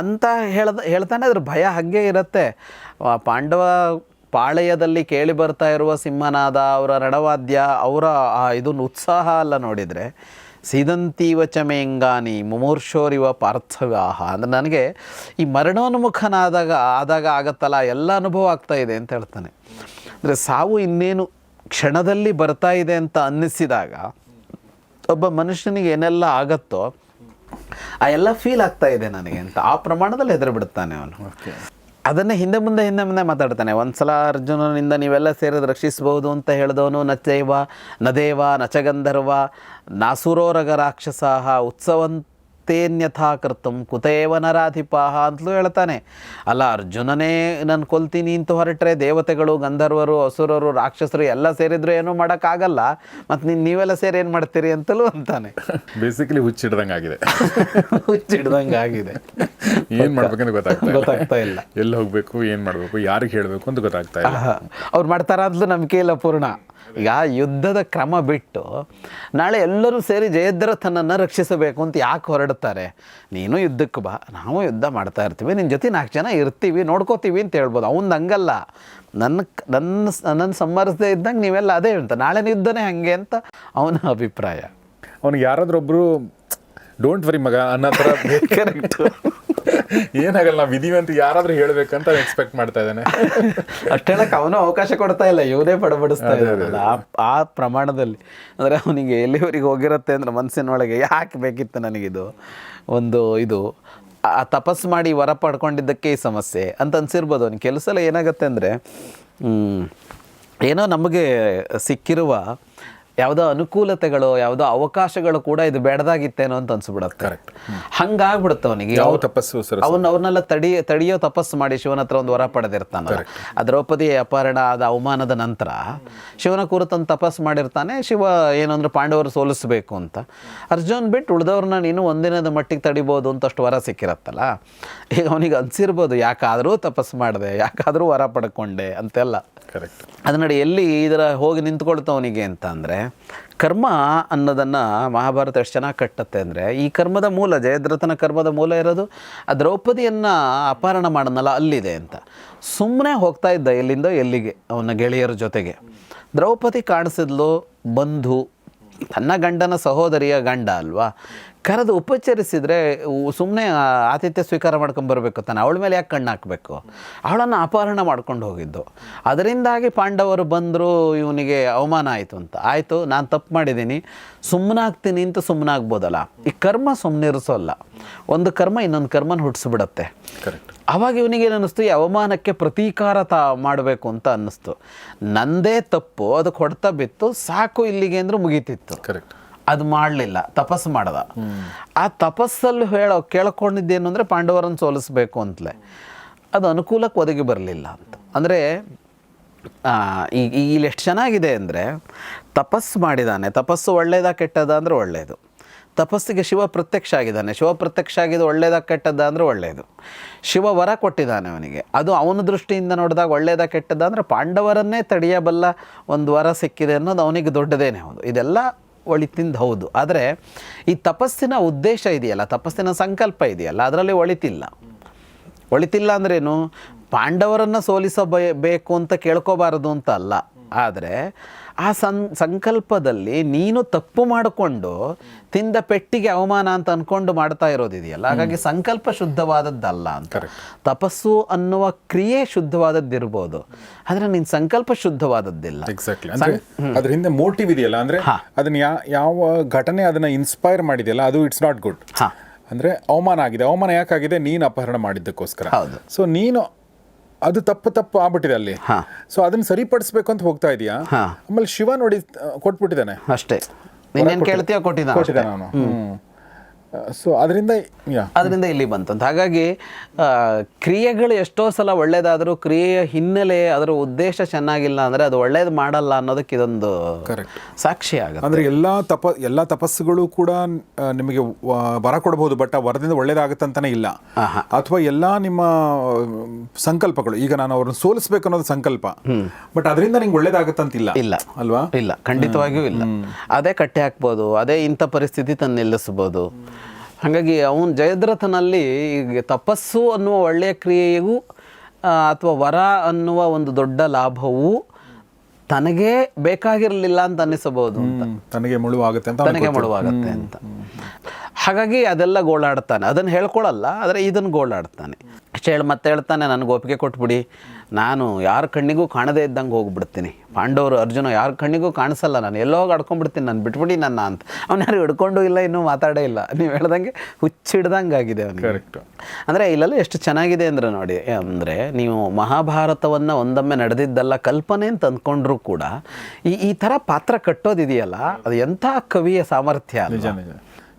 ಅಂತ ಹೇಳ್ದ, ಹೇಳ್ತಾನೆ, ಅದ್ರ ಭಯ ಹಾಗೆ ಇರುತ್ತೆ. ಪಾಂಡವ ಪಾಳೆಯದಲ್ಲಿ ಕೇಳಿ ಬರ್ತಾ ಇರುವ ಸಿಂಹನಾದ ಅವರ ರಣವಾದ್ಯ, ಅವರ ಇದನ್ನು ಉತ್ಸಾಹ ಅಲ್ಲ ನೋಡಿದರೆ. ಸಿದಂತೀವ ಚಮೇಂಗಾನಿ ಮುಮೂರ್ಷೋರಿವ ಪಾರ್ಥವ್ಯಾಹ ಅಂದರೆ ನನಗೆ ಈ ಮರಣೋನ್ಮುಖನಾದಾಗ, ಆದಾಗ ಆಗತ್ತಲ್ಲ, ಎಲ್ಲ ಅನುಭವ ಆಗ್ತಾ ಇದೆ ಅಂತ ಹೇಳ್ತಾನೆ. ಅಂದರೆ ಸಾವು ಇನ್ನೇನು ಕ್ಷಣದಲ್ಲಿ ಬರ್ತಾ ಇದೆ ಅಂತ ಅನ್ನಿಸಿದಾಗ, ಒಬ್ಬ ಮನುಷ್ಯನಿಗೆ ಏನೆಲ್ಲ ಆಗತ್ತೋ, ಆ ಎಲ್ಲ ಫೀಲ್ ಆಗ್ತಾ ಇದೆ ನನಗೆ ಅಂತ. ಆ ಪ್ರಮಾಣದಲ್ಲಿ ಹೆದರ್ಬಿಡ್ತಾನೆ ಅವನು. ಅದನ್ನೇ ಹಿಂದೆ ಮುಂದೆ ಹಿಂದೆ ಮುಂದೆ ಮಾತಾಡ್ತಾನೆ. ಒಂದ್ಸಲ ಅರ್ಜುನನಿಂದ ನೀವೆಲ್ಲ ಸೇರಿದ್ರೆ ರಕ್ಷಿಸಬಹುದು ಅಂತ ಹೇಳಿದವನು ನಚೈವ ನದೇವ ನಚಗಂಧರ್ವ ನಾಸುರೋರಗ ರಾಕ್ಷಸಾಹ ಉತ್ಸವಂತೇನ್ಯಥಾ ಕರ್ತಂ ಕುತೇವ ನರಾಧಿಪಾಹ ಅಂತಲೂ ಹೇಳ್ತಾನೆ. ಅಲ್ಲ ಅರ್ಜುನನೇ ನಾನು ಕೊಲ್ತೀನಿ ಅಂತ ಹೊರಟ್ರೆ ದೇವತೆಗಳು ಗಂಧರ್ವರು ಅಸುರರು ರಾಕ್ಷಸರು ಎಲ್ಲ ಸೇರಿದ್ರು ಏನೂ ಮಾಡೋಕ್ಕಾಗಲ್ಲ. ಮತ್ತು ನೀನು ನೀವೆಲ್ಲ ಸೇರಿ ಏನು ಮಾಡ್ತೀರಿ ಅಂತಲೂ ಅಂತಾನೆ. ಬೇಸಿಕಲಿ ಹುಚ್ಚಿಡ್ದಂಗೆ ಆಗಿದೆ ಹುಚ್ಚಿಡ್ದಂಗೆ ಆಗಿದೆ ಏನು ಮಾಡ್ಬೇಕಂತ ಗೊತ್ತಾಗ್ತಾ ಗೊತ್ತಾಗ್ತಾ ಇಲ್ಲ. ಎಲ್ಲಿ ಹೋಗಬೇಕು ಏನು ಮಾಡಬೇಕು ಯಾರಿಗೆ ಹೇಳಬೇಕು ಅಂತ ಗೊತ್ತಾಗ್ತಾ ಇಲ್ಲ. ಅವ್ರು ಮಾಡ್ತಾರ ಅಂತಲೂ ನಂಬಿಕೆ ಇಲ್ಲ ಪೂರ್ಣ. ಈಗ ಯುದ್ಧದ ಕ್ರಮ ಬಿಟ್ಟು ನಾಳೆ ಎಲ್ಲರೂ ಸೇರಿ ಜಯದ್ರಥನನ್ನು ರಕ್ಷಿಸಬೇಕು ಅಂತ ಯಾಕೆ ಹೊರಡ್ತಾರೆ ನೀನು ಯುದ್ಧಕ್ಕೆ ಬಾ, ನಾವು ಯುದ್ಧ ಮಾಡ್ತಾ ಇರ್ತೀವಿ ನಿನ್ನ ಜೊತೆ ನಾಲ್ಕು ಜನ ಇರ್ತೀವಿ, ನೋಡ್ಕೋತೀವಿ ಅಂತ ಹೇಳ್ಬೋದು. ಅವ್ನು ಹಂಗಲ್ಲ. ನನ್ನ ನನ್ನ ನನ್ನ ಸಂಬರಿಸದೇ ಇದ್ದಂಗೆ ನೀವೆಲ್ಲ ಅದೇ ಹೇಳ್ತಾರೆ ನಾಳೆ ಯುದ್ಧನೇ ಹಾಗೆ ಅಂತ ಅವನ ಅಭಿಪ್ರಾಯ. ಅವ್ನಿಗೆ ಯಾರಾದ್ರೊಬ್ಬರು ಡೋಂಟ್ ವರಿ ಮಗ ಅನ್ನೋ ಥರ ಕರೆಕ್ಟ್ ಏನಾಗಲ್ಲ ನಾವು ಇದೀವಿ ಅಂತ ಯಾರಾದ್ರೂ ಹೇಳ್ಬೇಕಂತ ಎಕ್ಸ್ಪೆಕ್ಟ್ ಮಾಡ್ತಾ ಇದ್ದಾನೆ. ಅಷ್ಟು ಹೇಳಕ್ಕೆ ಅವನು ಅವಕಾಶ ಕೊಡ್ತಾ ಇಲ್ಲ ಇವನೇ ಪಡಬಡಿಸ್ತಾ ಇದ್ದಾನಲ್ಲ ಆ ಆ ಪ್ರಮಾಣದಲ್ಲಿ. ಅಂದರೆ ಅವನಿಗೆ ಎಲ್ಲಿವರೆಗೆ ಹೋಗಿರುತ್ತೆ ಅಂದ್ರೆ ಮನಸ್ಸಿನೊಳಗೆ ಯಾಕೆ ಬೇಕಿತ್ತು ನನಗಿದು? ಒಂದು ಇದು ಆ ತಪಸ್ಸು ಮಾಡಿ ವರ ಪಡ್ಕೊಂಡಿದ್ದಕ್ಕೆ ಈ ಸಮಸ್ಯೆ ಅಂತ ಅನ್ಸಿರ್ಬೋದು. ಅವ್ನಿಗೆ ಕೆಲಸ ಎಲ್ಲ ಏನಾಗುತ್ತೆ ಅಂದರೆ ಏನೋ ನಮಗೆ ಸಿಕ್ಕಿರುವ ಯಾವುದೋ ಅನುಕೂಲತೆಗಳು ಯಾವುದೋ ಅವಕಾಶಗಳು ಕೂಡ ಇದು ಬೇಡದಾಗಿತ್ತೇನೋ ಅಂತ ಅನ್ಸ್ಬಿಡತ್ತೆ. ಕರೆಕ್ಟ್ ಹಂಗಾಗ್ಬಿಡುತ್ತೆ ಅವನಿಗೆ. ಯಾವ ತಪಸ್ಸು ಸರ್ ಅವನ್ನ ಅವ್ರನ್ನೆಲ್ಲ ತಡಿ ತಡಿಯೋ ತಪಸ್ಸು ಮಾಡಿ ಶಿವನ ಹತ್ರ ಒಂದು ವರ ಪಡೆದಿರ್ತಾನೆ ಆ ದ್ರೌಪದಿ ಅಪಹರಣ ಆದ ಅವಮಾನದ ನಂತರ ಶಿವನ ಕುರಿತಂದು ತಪಸ್ಸು ಮಾಡಿರ್ತಾನೆ ಶಿವ ಏನಂದ್ರೆ ಅಂದ್ರೆ ಪಾಂಡವರು ಸೋಲಿಸಬೇಕು ಅಂತ. ಅರ್ಜುನ್ ಬಿಟ್ಟು ಉಳಿದವ್ರನ್ನ ನೀನು ಒಂದಿನದ ಮಟ್ಟಿಗೆ ತಡಿಬೋದು ಅಂತಷ್ಟು ವರ ಸಿಕ್ಕಿರತ್ತಲ್ಲ. ಈಗ ಅವನಿಗೆ ಅನ್ಸಿರ್ಬೋದು ಯಾಕಾದರೂ ತಪಸ್ಸು ಮಾಡಿದೆ ಯಾಕಾದರೂ ವರ ಪಡ್ಕೊಂಡೆ ಅಂತೆಲ್ಲ. ಕರೆಕ್ಟ್ ಅದು ನೋಡಿ ಎಲ್ಲಿ ಇದರ ಹೋಗಿ ನಿಂತ್ಕೊಳ್ತಾವನಿಗೆ ಅಂತ ಅಂದರೆ ಕರ್ಮ ಅನ್ನೋದನ್ನು ಮಹಾಭಾರತ ಎಷ್ಟು ಚೆನ್ನಾಗಿ ಕಟ್ಟತ್ತೆ ಅಂದರೆ, ಈ ಕರ್ಮದ ಮೂಲ, ಜಯದ್ರಥನ ಕರ್ಮದ ಮೂಲ ಇರೋದು, ಆ ದ್ರೌಪದಿಯನ್ನು ಅಪಹರಣ ಮಾಡೋಣಲ್ಲ ಅಲ್ಲಿದೆ ಅಂತ. ಸುಮ್ಮನೆ ಹೋಗ್ತಾ ಇದ್ದ ಎಲ್ಲಿಂದ ಎಲ್ಲಿಗೆ, ಅವನ ಗೆಳೆಯರ ಜೊತೆಗೆ. ದ್ರೌಪದಿ ಕಾಣಿಸಿದ್ಲು ಬಂಧು, ತನ್ನ ಗಂಡನ ಸಹೋದರಿಯ ಗಂಡ ಅಲ್ವಾ? ಕರೆದು ಉಪಚರಿಸಿದರೆ ಸುಮ್ಮನೆ ಆತಿಥ್ಯ ಸ್ವೀಕಾರ ಮಾಡ್ಕೊಂಬರ್ಬೇಕು ತಾನೆ. ಅವಳ ಮೇಲೆ ಯಾಕೆ ಕಣ್ಣು ಹಾಕಬೇಕು ಅವಳನ್ನು ಅಪಹರಣ ಮಾಡ್ಕೊಂಡು ಹೋಗಿದ್ದು. ಅದರಿಂದಾಗಿ ಪಾಂಡವರು ಬಂದರು ಇವನಿಗೆ ಅವಮಾನ ಆಯಿತು ಅಂತ. ಆಯಿತು ನಾನು ತಪ್ಪು ಮಾಡಿದ್ದೀನಿ ಸುಮ್ಮನಾಗ್ತೀನಿ ಅಂತ ಸುಮ್ಮನಾಗ್ಬೋದಲ್ಲ ಈ ಕರ್ಮ ಸುಮ್ಮನಿರಿಸೋಲ್ಲ ಒಂದು ಕರ್ಮ ಇನ್ನೊಂದು ಕರ್ಮನ ಹುಟ್ಟಿಸ್ಬಿಡತ್ತೆ ಕರೆಕ್ಟ್ ಅವಾಗ ಇವನಿಗೆ ಅನ್ನಿಸ್ತು? ಈ ಅವಮಾನಕ್ಕೆ ಪ್ರತೀಕಾರ ತಾ ಮಾಡಬೇಕು ಅಂತ ಅನ್ನಿಸ್ತು. ನಂದೇ ತಪ್ಪು ಅದಕ್ಕೆ ಹೊಡೆತ ಬಿತ್ತು ಸಾಕು ಇಲ್ಲಿಗೆ ಅಂದ್ರೆ ಮುಗೀತಿತ್ತು. ಕರೆಕ್ಟ್ ಅದು ಮಾಡಲಿಲ್ಲ ತಪಸ್ಸು ಮಾಡ್ದ. ಆ ತಪಸ್ಸಲ್ಲಿ ಹೇಳೋ ಕೇಳ್ಕೊಂಡಿದ್ದೇನು ಅಂದರೆ ಪಾಂಡವರನ್ನು ಸೋಲಿಸ್ಬೇಕು ಅಂತಲೇ. ಅದು ಅನುಕೂಲಕ್ಕೆ ಒದಗಿ ಬರಲಿಲ್ಲ ಅಂತ. ಅಂದರೆ ಈಗ ಇಲ್ಲಿ ಎಷ್ಟು ಚೆನ್ನಾಗಿದೆ ಅಂದರೆ ತಪಸ್ಸು ಮಾಡಿದ್ದಾನೆ ತಪಸ್ಸು ಒಳ್ಳೇದ ಕೆಟ್ಟದ ಅಂದರೆ ಒಳ್ಳೆಯದು ತಪಸ್ಸಿಗೆ ಶಿವ ಪ್ರತ್ಯಕ್ಷ ಆಗಿದ್ದಾನೆ. ಶಿವ ಪ್ರತ್ಯಕ್ಷ ಆಗಿದ್ದು ಒಳ್ಳೇದ ಕೆಟ್ಟದ್ದ ಅಂದರೆ ಒಳ್ಳೆಯದು ಶಿವ ವರ ಕೊಟ್ಟಿದ್ದಾನೆ ಅವನಿಗೆ. ಅದು ಅವನ ದೃಷ್ಟಿಯಿಂದ ನೋಡಿದಾಗ ಒಳ್ಳೇದ ಕೆಟ್ಟದ್ದ ಅಂದರೆ ಪಾಂಡವರನ್ನೇ ತಡೆಯಬಲ್ಲ ಒಂದು ವರ ಸಿಕ್ಕಿದೆ ಅನ್ನೋದು ಅವನಿಗೆ ದೊಡ್ಡದೇನೆ ಹೌದು. ಇದೆಲ್ಲ ಒಳಿತಿಂದ ಹೌದು. ಆದರೆ ಈ ತಪಸ್ಸಿನ ಉದ್ದೇಶ ಇದೆಯಲ್ಲ, ತಪಸ್ಸಿನ ಸಂಕಲ್ಪ ಇದೆಯಲ್ಲ, ಅದರಲ್ಲಿ ಒಳಿತಿಲ್ಲ. ಒಳಿತಿಲ್ಲ ಅಂದ್ರೇನು? ಪಾಂಡವರನ್ನು ಸೋಲಿಸಬೇಕು ಅಂತ ಕೇಳ್ಕೋಬಾರದು ಅಂತ ಅಲ್ಲ. ಆದರೆ ಆ ಸಂ ಸಂಕಲ್ಪದಲ್ಲಿ ನೀನು ತಪ್ಪು ಮಾಡಿಕೊಂಡು ತಿಂದ ಪೆಟ್ಟಿಗೆ ಅವಮಾನ ಅಂತ ಅಂದ್ಕೊಂಡು ಮಾಡ್ತಾ ಇರೋದಿದೆಯಲ್ಲ? ಹಾಗಾಗಿ ಸಂಕಲ್ಪ ಶುದ್ಧವಾದದ್ದಲ್ಲ ಅಂತ. ತಪಸ್ಸು ಅನ್ನುವ ಕ್ರಿಯೆ ಶುದ್ಧವಾದದ್ದಿರ್ಬೋದು. ಆದರೆ ನಿನ್ನ ಸಂಕಲ್ಪ ಶುದ್ಧವಾದದ್ದಿಲ್ಲ. ಎಕ್ಸಾಕ್ಟ್ಲಿ ಅಂದ್ರೆ ಅದ್ರ ಹಿಂದೆ ಮೋಟಿವ್ ಇದೆಯಲ್ಲ? ಅಂದ್ರೆ ಅದನ್ನ ಯಾ- ಯಾವ ಘಟನೆ ಅದನ್ನ ಇನ್ಸ್ಪೈರ್ ಮಾಡಿದೆಯಲ್ಲ ಅದು ಇಟ್ಸ್ ನಾಟ್ ಗುಡ್ ಹಾಂ. ಅಂದ್ರೆ ಅವಮಾನ ಆಗಿದೆ. ಅವಮಾನ ಯಾಕಾಗಿದೆ? ನೀನು ಅಪಹರಣ ಮಾಡಿದ್ದಕ್ಕೋಸ್ಕರ. ಹೌದು. ಸೊ ನೀನು ಅದು ತಪ್ಪು ತಪ್ಪು ಆಗ್ಬಿಟ್ಟಿದೆ ಅಲ್ಲಿ. ಹಾ. ಸೊ ಅದನ್ನ ಸರಿಪಡಿಸ್ಬೇಕು ಅಂತ ಹೋಗ್ತಾ ಇದೀಯಾ? ಆಮೇಲೆ ಶಿವ ನೋಡಿ ಕೊಟ್ಬಿಟ್ಟಿದ್ದಾನೆ. ಅಷ್ಟೇ. ನೀನೇನ್ ಕೇಳ್ತೀಯ ಕೊಟ್ಟಿದ್ದ ಕೊಟ್ಟಿದ್ದಾನೆ ಅವನು. ಹ್ಮ್. ಸೊ ಅದರಿಂದ ಅದರಿಂದ ಇಲ್ಲಿ ಬಂತಂತ. ಹಾಗಾಗಿ ಕ್ರಿಯೆಗಳು ಎಷ್ಟೋ ಸಲ ಒಳ್ಳೇದಾದರೂ ಕ್ರಿಯೆಯ ಹಿನ್ನೆಲೆ ಅದರ ಉದ್ದೇಶ ಚೆನ್ನಾಗಿಲ್ಲ ಅಂದರೆ ಅದು ಒಳ್ಳೇದು ಮಾಡಲ್ಲ ಅನ್ನೋದಕ್ಕೆ ಇದೊಂದು. ಸಾಕ್ಷಿ ಆಗುತ್ತೆ. ಅಂದರೆ ಎಲ್ಲ ತಪ ಎಲ್ಲ ತಪಸ್ಸುಗಳು ಕೂಡ ನಿಮಗೆ ಬರ ಕೊಡಬಹುದು ಬಟ್ ಆ ವರದಿಂದ ಒಳ್ಳೇದಾಗುತ್ತಂತಾನೆ ಇಲ್ಲ. ಅಥವಾ ಎಲ್ಲ ನಿಮ್ಮ ಸಂಕಲ್ಪಗಳು ಈಗ ನಾನು ಅವ್ರನ್ನ ಸೋಲಿಸ್ಬೇಕು ಅನ್ನೋದು ಸಂಕಲ್ಪ ಬಟ್ ಅದರಿಂದ ನಿಂಗೆ ಒಳ್ಳೇದಾಗುತ್ತಂತಿಲ್ಲ. ಇಲ್ಲ. ಅಲ್ವಾ? ಇಲ್ಲ. ಖಂಡಿತವಾಗಿಯೂ ಇಲ್ಲ. ಅದೇ ಕಟ್ಟೆ ಹಾಕ್ಬೋದು ಅದೇ ಇಂಥ ಪರಿಸ್ಥಿತಿ ತಂದು ನಿಲ್ಲಿಸ್ಬೋದು. ಹಾಗಾಗಿ ಅವನು ಜಯದ್ರಥನಲ್ಲಿ ಈಗ ತಪಸ್ಸು ಅನ್ನುವ ಒಳ್ಳೆಯ ಕ್ರಿಯೆಗೂ ಅಥವಾ ವರ ಅನ್ನುವ ಒಂದು ದೊಡ್ಡ ಲಾಭವು ತನಗೇ ಬೇಕಾಗಿರಲಿಲ್ಲ ಅಂತ ಅನ್ನಿಸಬಹುದು ಅಂತ. ತನಗೆ ಮುಳುವಾಗುತ್ತೆ ಅಂತ ತನಗೆ ಮುಳುವಾಗುತ್ತೆ ಅಂತ. ಹಾಗಾಗಿ ಅದೆಲ್ಲ ಗೋಳಾಡ್ತಾನೆ. ಅದನ್ನು ಹೇಳ್ಕೊಳ್ಳಲ್ಲ ಆದರೆ ಇದನ್ನು ಗೋಳಾಡ್ತಾನೆ. ಅಷ್ಟೇ ಹೇಳಿ ಮತ್ತೆ ಹೇಳ್ತಾನೆ ನನಗೆ ಒಪ್ಪಿಗೆ ಕೊಟ್ಬಿಡಿ. ನಾನು ಯಾರ ಕಣ್ಣಿಗೂ ಕಾಣದೇ ಇದ್ದಂಗೆ ಹೋಗ್ಬಿಡ್ತೀನಿ. ಪಾಂಡವರು ಅರ್ಜುನ ಯಾರ ಕಣ್ಣಿಗೂ ಕಾಣಿಸಲ್ಲ. ನಾನು ಎಲ್ಲೋ ಹೋಗಿ ಆಡ್ಕೊಂಡ್ಬಿಡ್ತೀನಿ. ನಾನು ಬಿಟ್ಬಿಡಿ ನನ್ನ ಅಂತ. ಅವ್ನು ಯಾರು ಹಿಡ್ಕೊಂಡು ಇಲ್ಲ ಇನ್ನೂ ಮಾತಾಡೇ ಇಲ್ಲ. ನೀವು ಹೇಳ್ದಂಗೆ ಹುಚ್ಚಿಡ್ದಂಗೆ ಆಗಿದೆ ಅವನಿಗೆ. ಕರೆಕ್ಟ್ ಅಂದರೆ ಇಲ್ಲೆಲ್ಲ ಎಷ್ಟು ಚೆನ್ನಾಗಿದೆ ಅಂದರೆ ನೋಡಿ ಅಂದರೆ ನೀವು ಮಹಾಭಾರತವನ್ನು ಒಂದೊಮ್ಮೆ ನಡೆದಿದ್ದಲ್ಲ ಕಲ್ಪನೆ ಅಂತ ಅಂದ್ಕೊಂಡ್ರೂ ಕೂಡ ಈ ಈ ಥರ ಪಾತ್ರ ಕಟ್ಟೋದಿದೆಯಲ್ಲ ಅದು ಎಂಥ ಕವಿಯ ಸಾಮರ್ಥ್ಯ ಅಲ್ವಾ?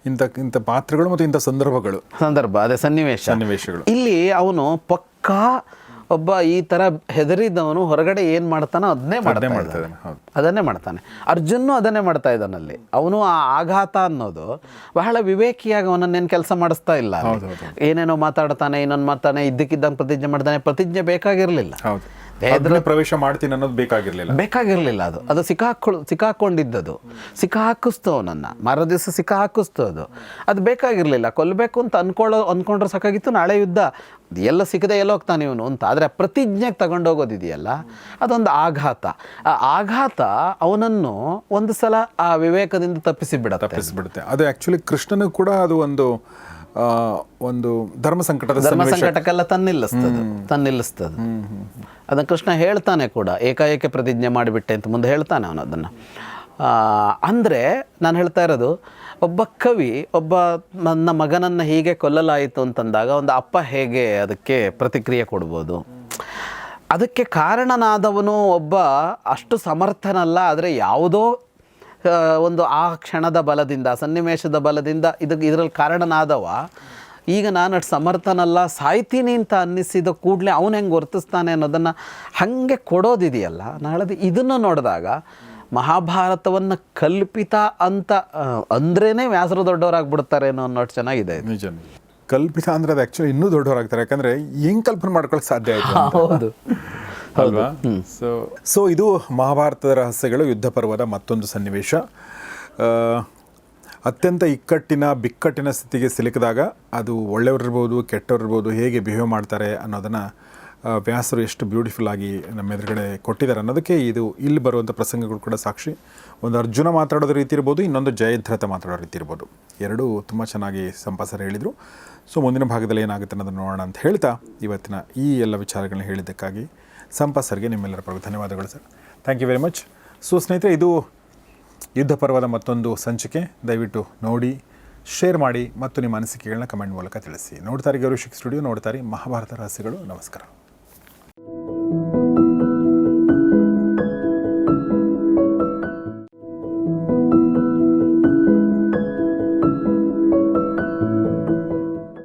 ಇಂಥ ಇಂಥ ಪಾತ್ರಗಳು ಮತ್ತು ಇಂಥ ಸಂದರ್ಭಗಳು. ಸಂದರ್ಭ ಅದೇ ಸನ್ನಿವೇಶ. ಸನ್ನಿವೇಶಗಳು. ಇಲ್ಲಿ ಅವನು ಪಕ್ಕಾ ಒಬ್ಬ ಈ ಥರ ಹೆದರಿದವನು ಹೊರಗಡೆ ಏನು ಮಾಡ್ತಾನೋ ಅದನ್ನೇ ಮಾಡ್ತಾ ಮಾಡ್ತಾ ಇದ್ದಾನೆ. ಇದ್ದಾನೆ, ಹೌದು. ಅದನ್ನೇ ಮಾಡ್ತಾನೆ. ಅರ್ಜುನ್ ಅದನ್ನೇ ಮಾಡ್ತಾ ಇದ್ದಾನಲ್ಲಿ ಅವನು ಆ ಆಘಾತ ಅನ್ನೋದು ಬಹಳ ವಿವೇಕಿಯಾಗಿ ಅವನನ್ನೇನು ಕೆಲಸ ಮಾಡಿಸ್ತಾ ಇಲ್ಲ. ಏನೇನೋ ಮಾತಾಡ್ತಾನೆ ಇನ್ನೊಂದು ಮಾಡ್ತಾನೆ ಇದ್ದಕ್ಕಿದ್ದಂಗೆ ಪ್ರತಿಜ್ಞೆ ಮಾಡ್ತಾನೆ ಪ್ರತಿಜ್ಞೆ ಬೇಕಾಗಿರಲಿಲ್ಲ. ಅಗ್ನಿ ಪ್ರವೇಶ ಮಾಡ್ತೀನಿ ಅನ್ನೋದು ಬೇಕಾಗಿರಲಿಲ್ಲ. ಬೇಕಾಗಿರಲಿಲ್ಲ ಅದು. ಅದು ಸಿಕ್ಕಾಕೊಳ್ ಸಿಕ್ಕಾಕೊಂಡಿದ್ದದು ಸಿಕ್ಕಾಕಿಸ್ತು ನನ್ನ ಮರ ದಿವಸ ಸಿಕ್ಕಾಕಿಸ್ತು ಅದು. ಅದು ಬೇಕಾಗಿರಲಿಲ್ಲ. ಕೊಲ್ಲಬೇಕು ಅಂತ ಅನ್ಕೊಳ್ಳೋ ಅಂದ್ಕೊಂಡ್ರೆ ಸಾಕಾಗಿತ್ತು. ನಾಳೆ ಯುದ್ಧ. ಎಲ್ಲ ಸಿಕ್ಕದೆ ಎಲ್ಲ ಹೋಗ್ತಾನೆ ಇವನು ಅಂತ. ಆದರೆ ಪ್ರತಿಜ್ಞೆಗೆ ತಗೊಂಡೋಗೋದಿದೆಯಲ್ಲ ಅದೊಂದು ಆಘಾತ. ಆ ಆಘಾತ ಅವನನ್ನು ಒಂದು ಸಲ ಆ ವಿವೇಕದಿಂದ ತಪ್ಪಿಸಿ ತಪ್ಪಿಸಿಬಿಡುತ್ತೆ. ತಪ್ಪಿಸ್ಬಿಡುತ್ತೆ. ಅದು ಆ್ಯಕ್ಚುಲಿ ಕೃಷ್ಣನು ಕೂಡ ಅದು ಒಂದು ಒಂದು ಧರ್ಮ ಸಂಕಟದ ಧರ್ಮ ಸಂಕಟಕ್ಕೆಲ್ಲ ತನ್ನಿಲ್ಲಿಸ್ತದೆ ತನ್ನಿಲ್ಲಿಸ್ತದೆ. ಅದನ್ನು ಕೃಷ್ಣ ಹೇಳ್ತಾನೆ ಕೂಡ ಏಕಾಏಕಿ ಪ್ರತಿಜ್ಞೆ ಮಾಡಿಬಿಟ್ಟೆ ಅಂತ ಮುಂದೆ ಹೇಳ್ತಾನೆ ಅವನು ಅದನ್ನು. ಅಂದರೆ ನಾನು ಹೇಳ್ತಾ ಇರೋದು ಒಬ್ಬ ಕವಿ ಒಬ್ಬ ನನ್ನ ಮಗನನ್ನು ಹೀಗೆ ಕೊಲ್ಲಲಾಯಿತು ಅಂತಂದಾಗ ಒಂದು ಅಪ್ಪ ಹೇಗೆ ಅದಕ್ಕೆ ಪ್ರತಿಕ್ರಿಯೆ ಕೊಡ್ಬೋದು? ಅದಕ್ಕೆ ಕಾರಣನಾದವನು ಒಬ್ಬ ಅಷ್ಟು ಸಮರ್ಥನಲ್ಲ ಆದರೆ ಯಾವುದೋ ಒಂದು ಆ ಕ್ಷಣದ ಬಲದಿಂದ ಸನ್ನಿವೇಶದ ಬಲದಿಂದ ಇದಕ್ಕೆ ಇದರಲ್ಲಿ ಕಾರಣನಾದವ. ಈಗ ನಾನು ಅಷ್ಟು ಸಮರ್ಥನಲ್ಲ ಸಾಯ್ತೀನಿ ಅಂತ ಅನ್ನಿಸಿದ ಕೂಡಲೇ ಅವನು ಹೆಂಗೆ ವರ್ತಿಸ್ತಾನೆ ಅನ್ನೋದನ್ನು ಹಾಗೆ ಕೊಡೋದಿದೆಯಲ್ಲ. ನಾಳೆದು ಇದನ್ನು ನೋಡಿದಾಗ ಮಹಾಭಾರತವನ್ನು ಕಲ್ಪಿತ ಅಂತ ಅಂದ್ರೇ ವ್ಯಾಸರ ವ್ಯಾಸರು ಅನ್ನೋ ಚೆನ್ನಾಗಿದೆ ಇದು. ನಿಜ ಕಲ್ಪಿತ ಅಂದ್ರೆ ಅದು ಆಕ್ಚುಲಿ ಇನ್ನೂ ದೊಡ್ಡವರಾಗ್ತಾರೆ. ಯಾಕಂದ್ರೆ ಹೆಂಗ್ ಕಲ್ಪನೆ ಮಾಡ್ಕೊಳಕ್ ಸಾಧ್ಯ ಆಯ್ತು. ಹೌದು. ಅಲ್ವಾ? ಸೊ ಸೊ ಇದು ಮಹಾಭಾರತದ ರಹಸ್ಯಗಳು ಯುದ್ಧ ಪರ್ವದ ಮತ್ತೊಂದು ಸನ್ನಿವೇಶ. ಅತ್ಯಂತ ಇಕ್ಕಟ್ಟಿನ ಬಿಕ್ಕಟ್ಟಿನ ಸ್ಥಿತಿಗೆ ಸಿಲುಕಿದಾಗ ಅದು ಒಳ್ಳೆಯವರಿರ್ಬೋದು ಕೆಟ್ಟವರಿರ್ಬೋದು ಹೇಗೆ ಬಿಹೇವ್ ಮಾಡ್ತಾರೆ ಅನ್ನೋದನ್ನು ವ್ಯಾಸರು ಎಷ್ಟು ಬ್ಯೂಟಿಫುಲ್ ಆಗಿ ನಮ್ಮ ಎದುರುಗಡೆ ಕೊಟ್ಟಿದ್ದಾರೆ ಅನ್ನೋದಕ್ಕೆ ಇದು ಇಲ್ಲಿ ಬರುವಂಥ ಪ್ರಸಂಗಗಳು ಕೂಡ ಸಾಕ್ಷಿ. ಒಂದು ಅರ್ಜುನ ಮಾತಾಡೋದ ರೀತಿ ಇರ್ಬೋದು ಇನ್ನೊಂದು ಜಯದ್ರಥ ಮಾತಾಡೋ ರೀತಿ ಇರ್ಬೋದು. ಎರಡೂ ತುಂಬ ಚೆನ್ನಾಗಿ ಸಂಪಾಸರು ಹೇಳಿದರು. ಸೊ ಮುಂದಿನ ಭಾಗದಲ್ಲಿ ಏನಾಗುತ್ತೆ ಅನ್ನೋದನ್ನು ನೋಡೋಣ ಅಂತ ಹೇಳ್ತಾ ಇವತ್ತಿನ ಈ ಎಲ್ಲ ವಿಚಾರಗಳನ್ನ ಹೇಳಿದ್ದಕ್ಕಾಗಿ ಸಂಪಾ ಸರ್ಗೆ ನಿಮ್ಮೆಲ್ಲರ ಪರವಾಗಿ ಧನ್ಯವಾದಗಳು, sir. Thank you very much so ಸ್ನೇಹಿತರೆ, ಇದು ಯುದ್ಧ ಪರ್ವದ ಮತ್ತೊಂದು ಸಂಚಿಕೆ. ದಯವಿಟ್ಟು ನೋಡಿ ಶೇರ್ ಮಾಡಿ ಮತ್ತು ನಿಮ್ಮ ಅನಿಸಿಕೆಗಳನ್ನ ಕಮೆಂಟ್ ಮೂಲಕ ತಿಳಿಸಿ. ನೋಡ್ತಾರೆ ಗೌರಿಶಿಕ್ ಸ್ಟುಡಿಯೋ ನೋಡ್ತಾರೆ ಮಹಾಭಾರತ ರಹಸ್ಯಗಳು. ನಮಸ್ಕಾರ.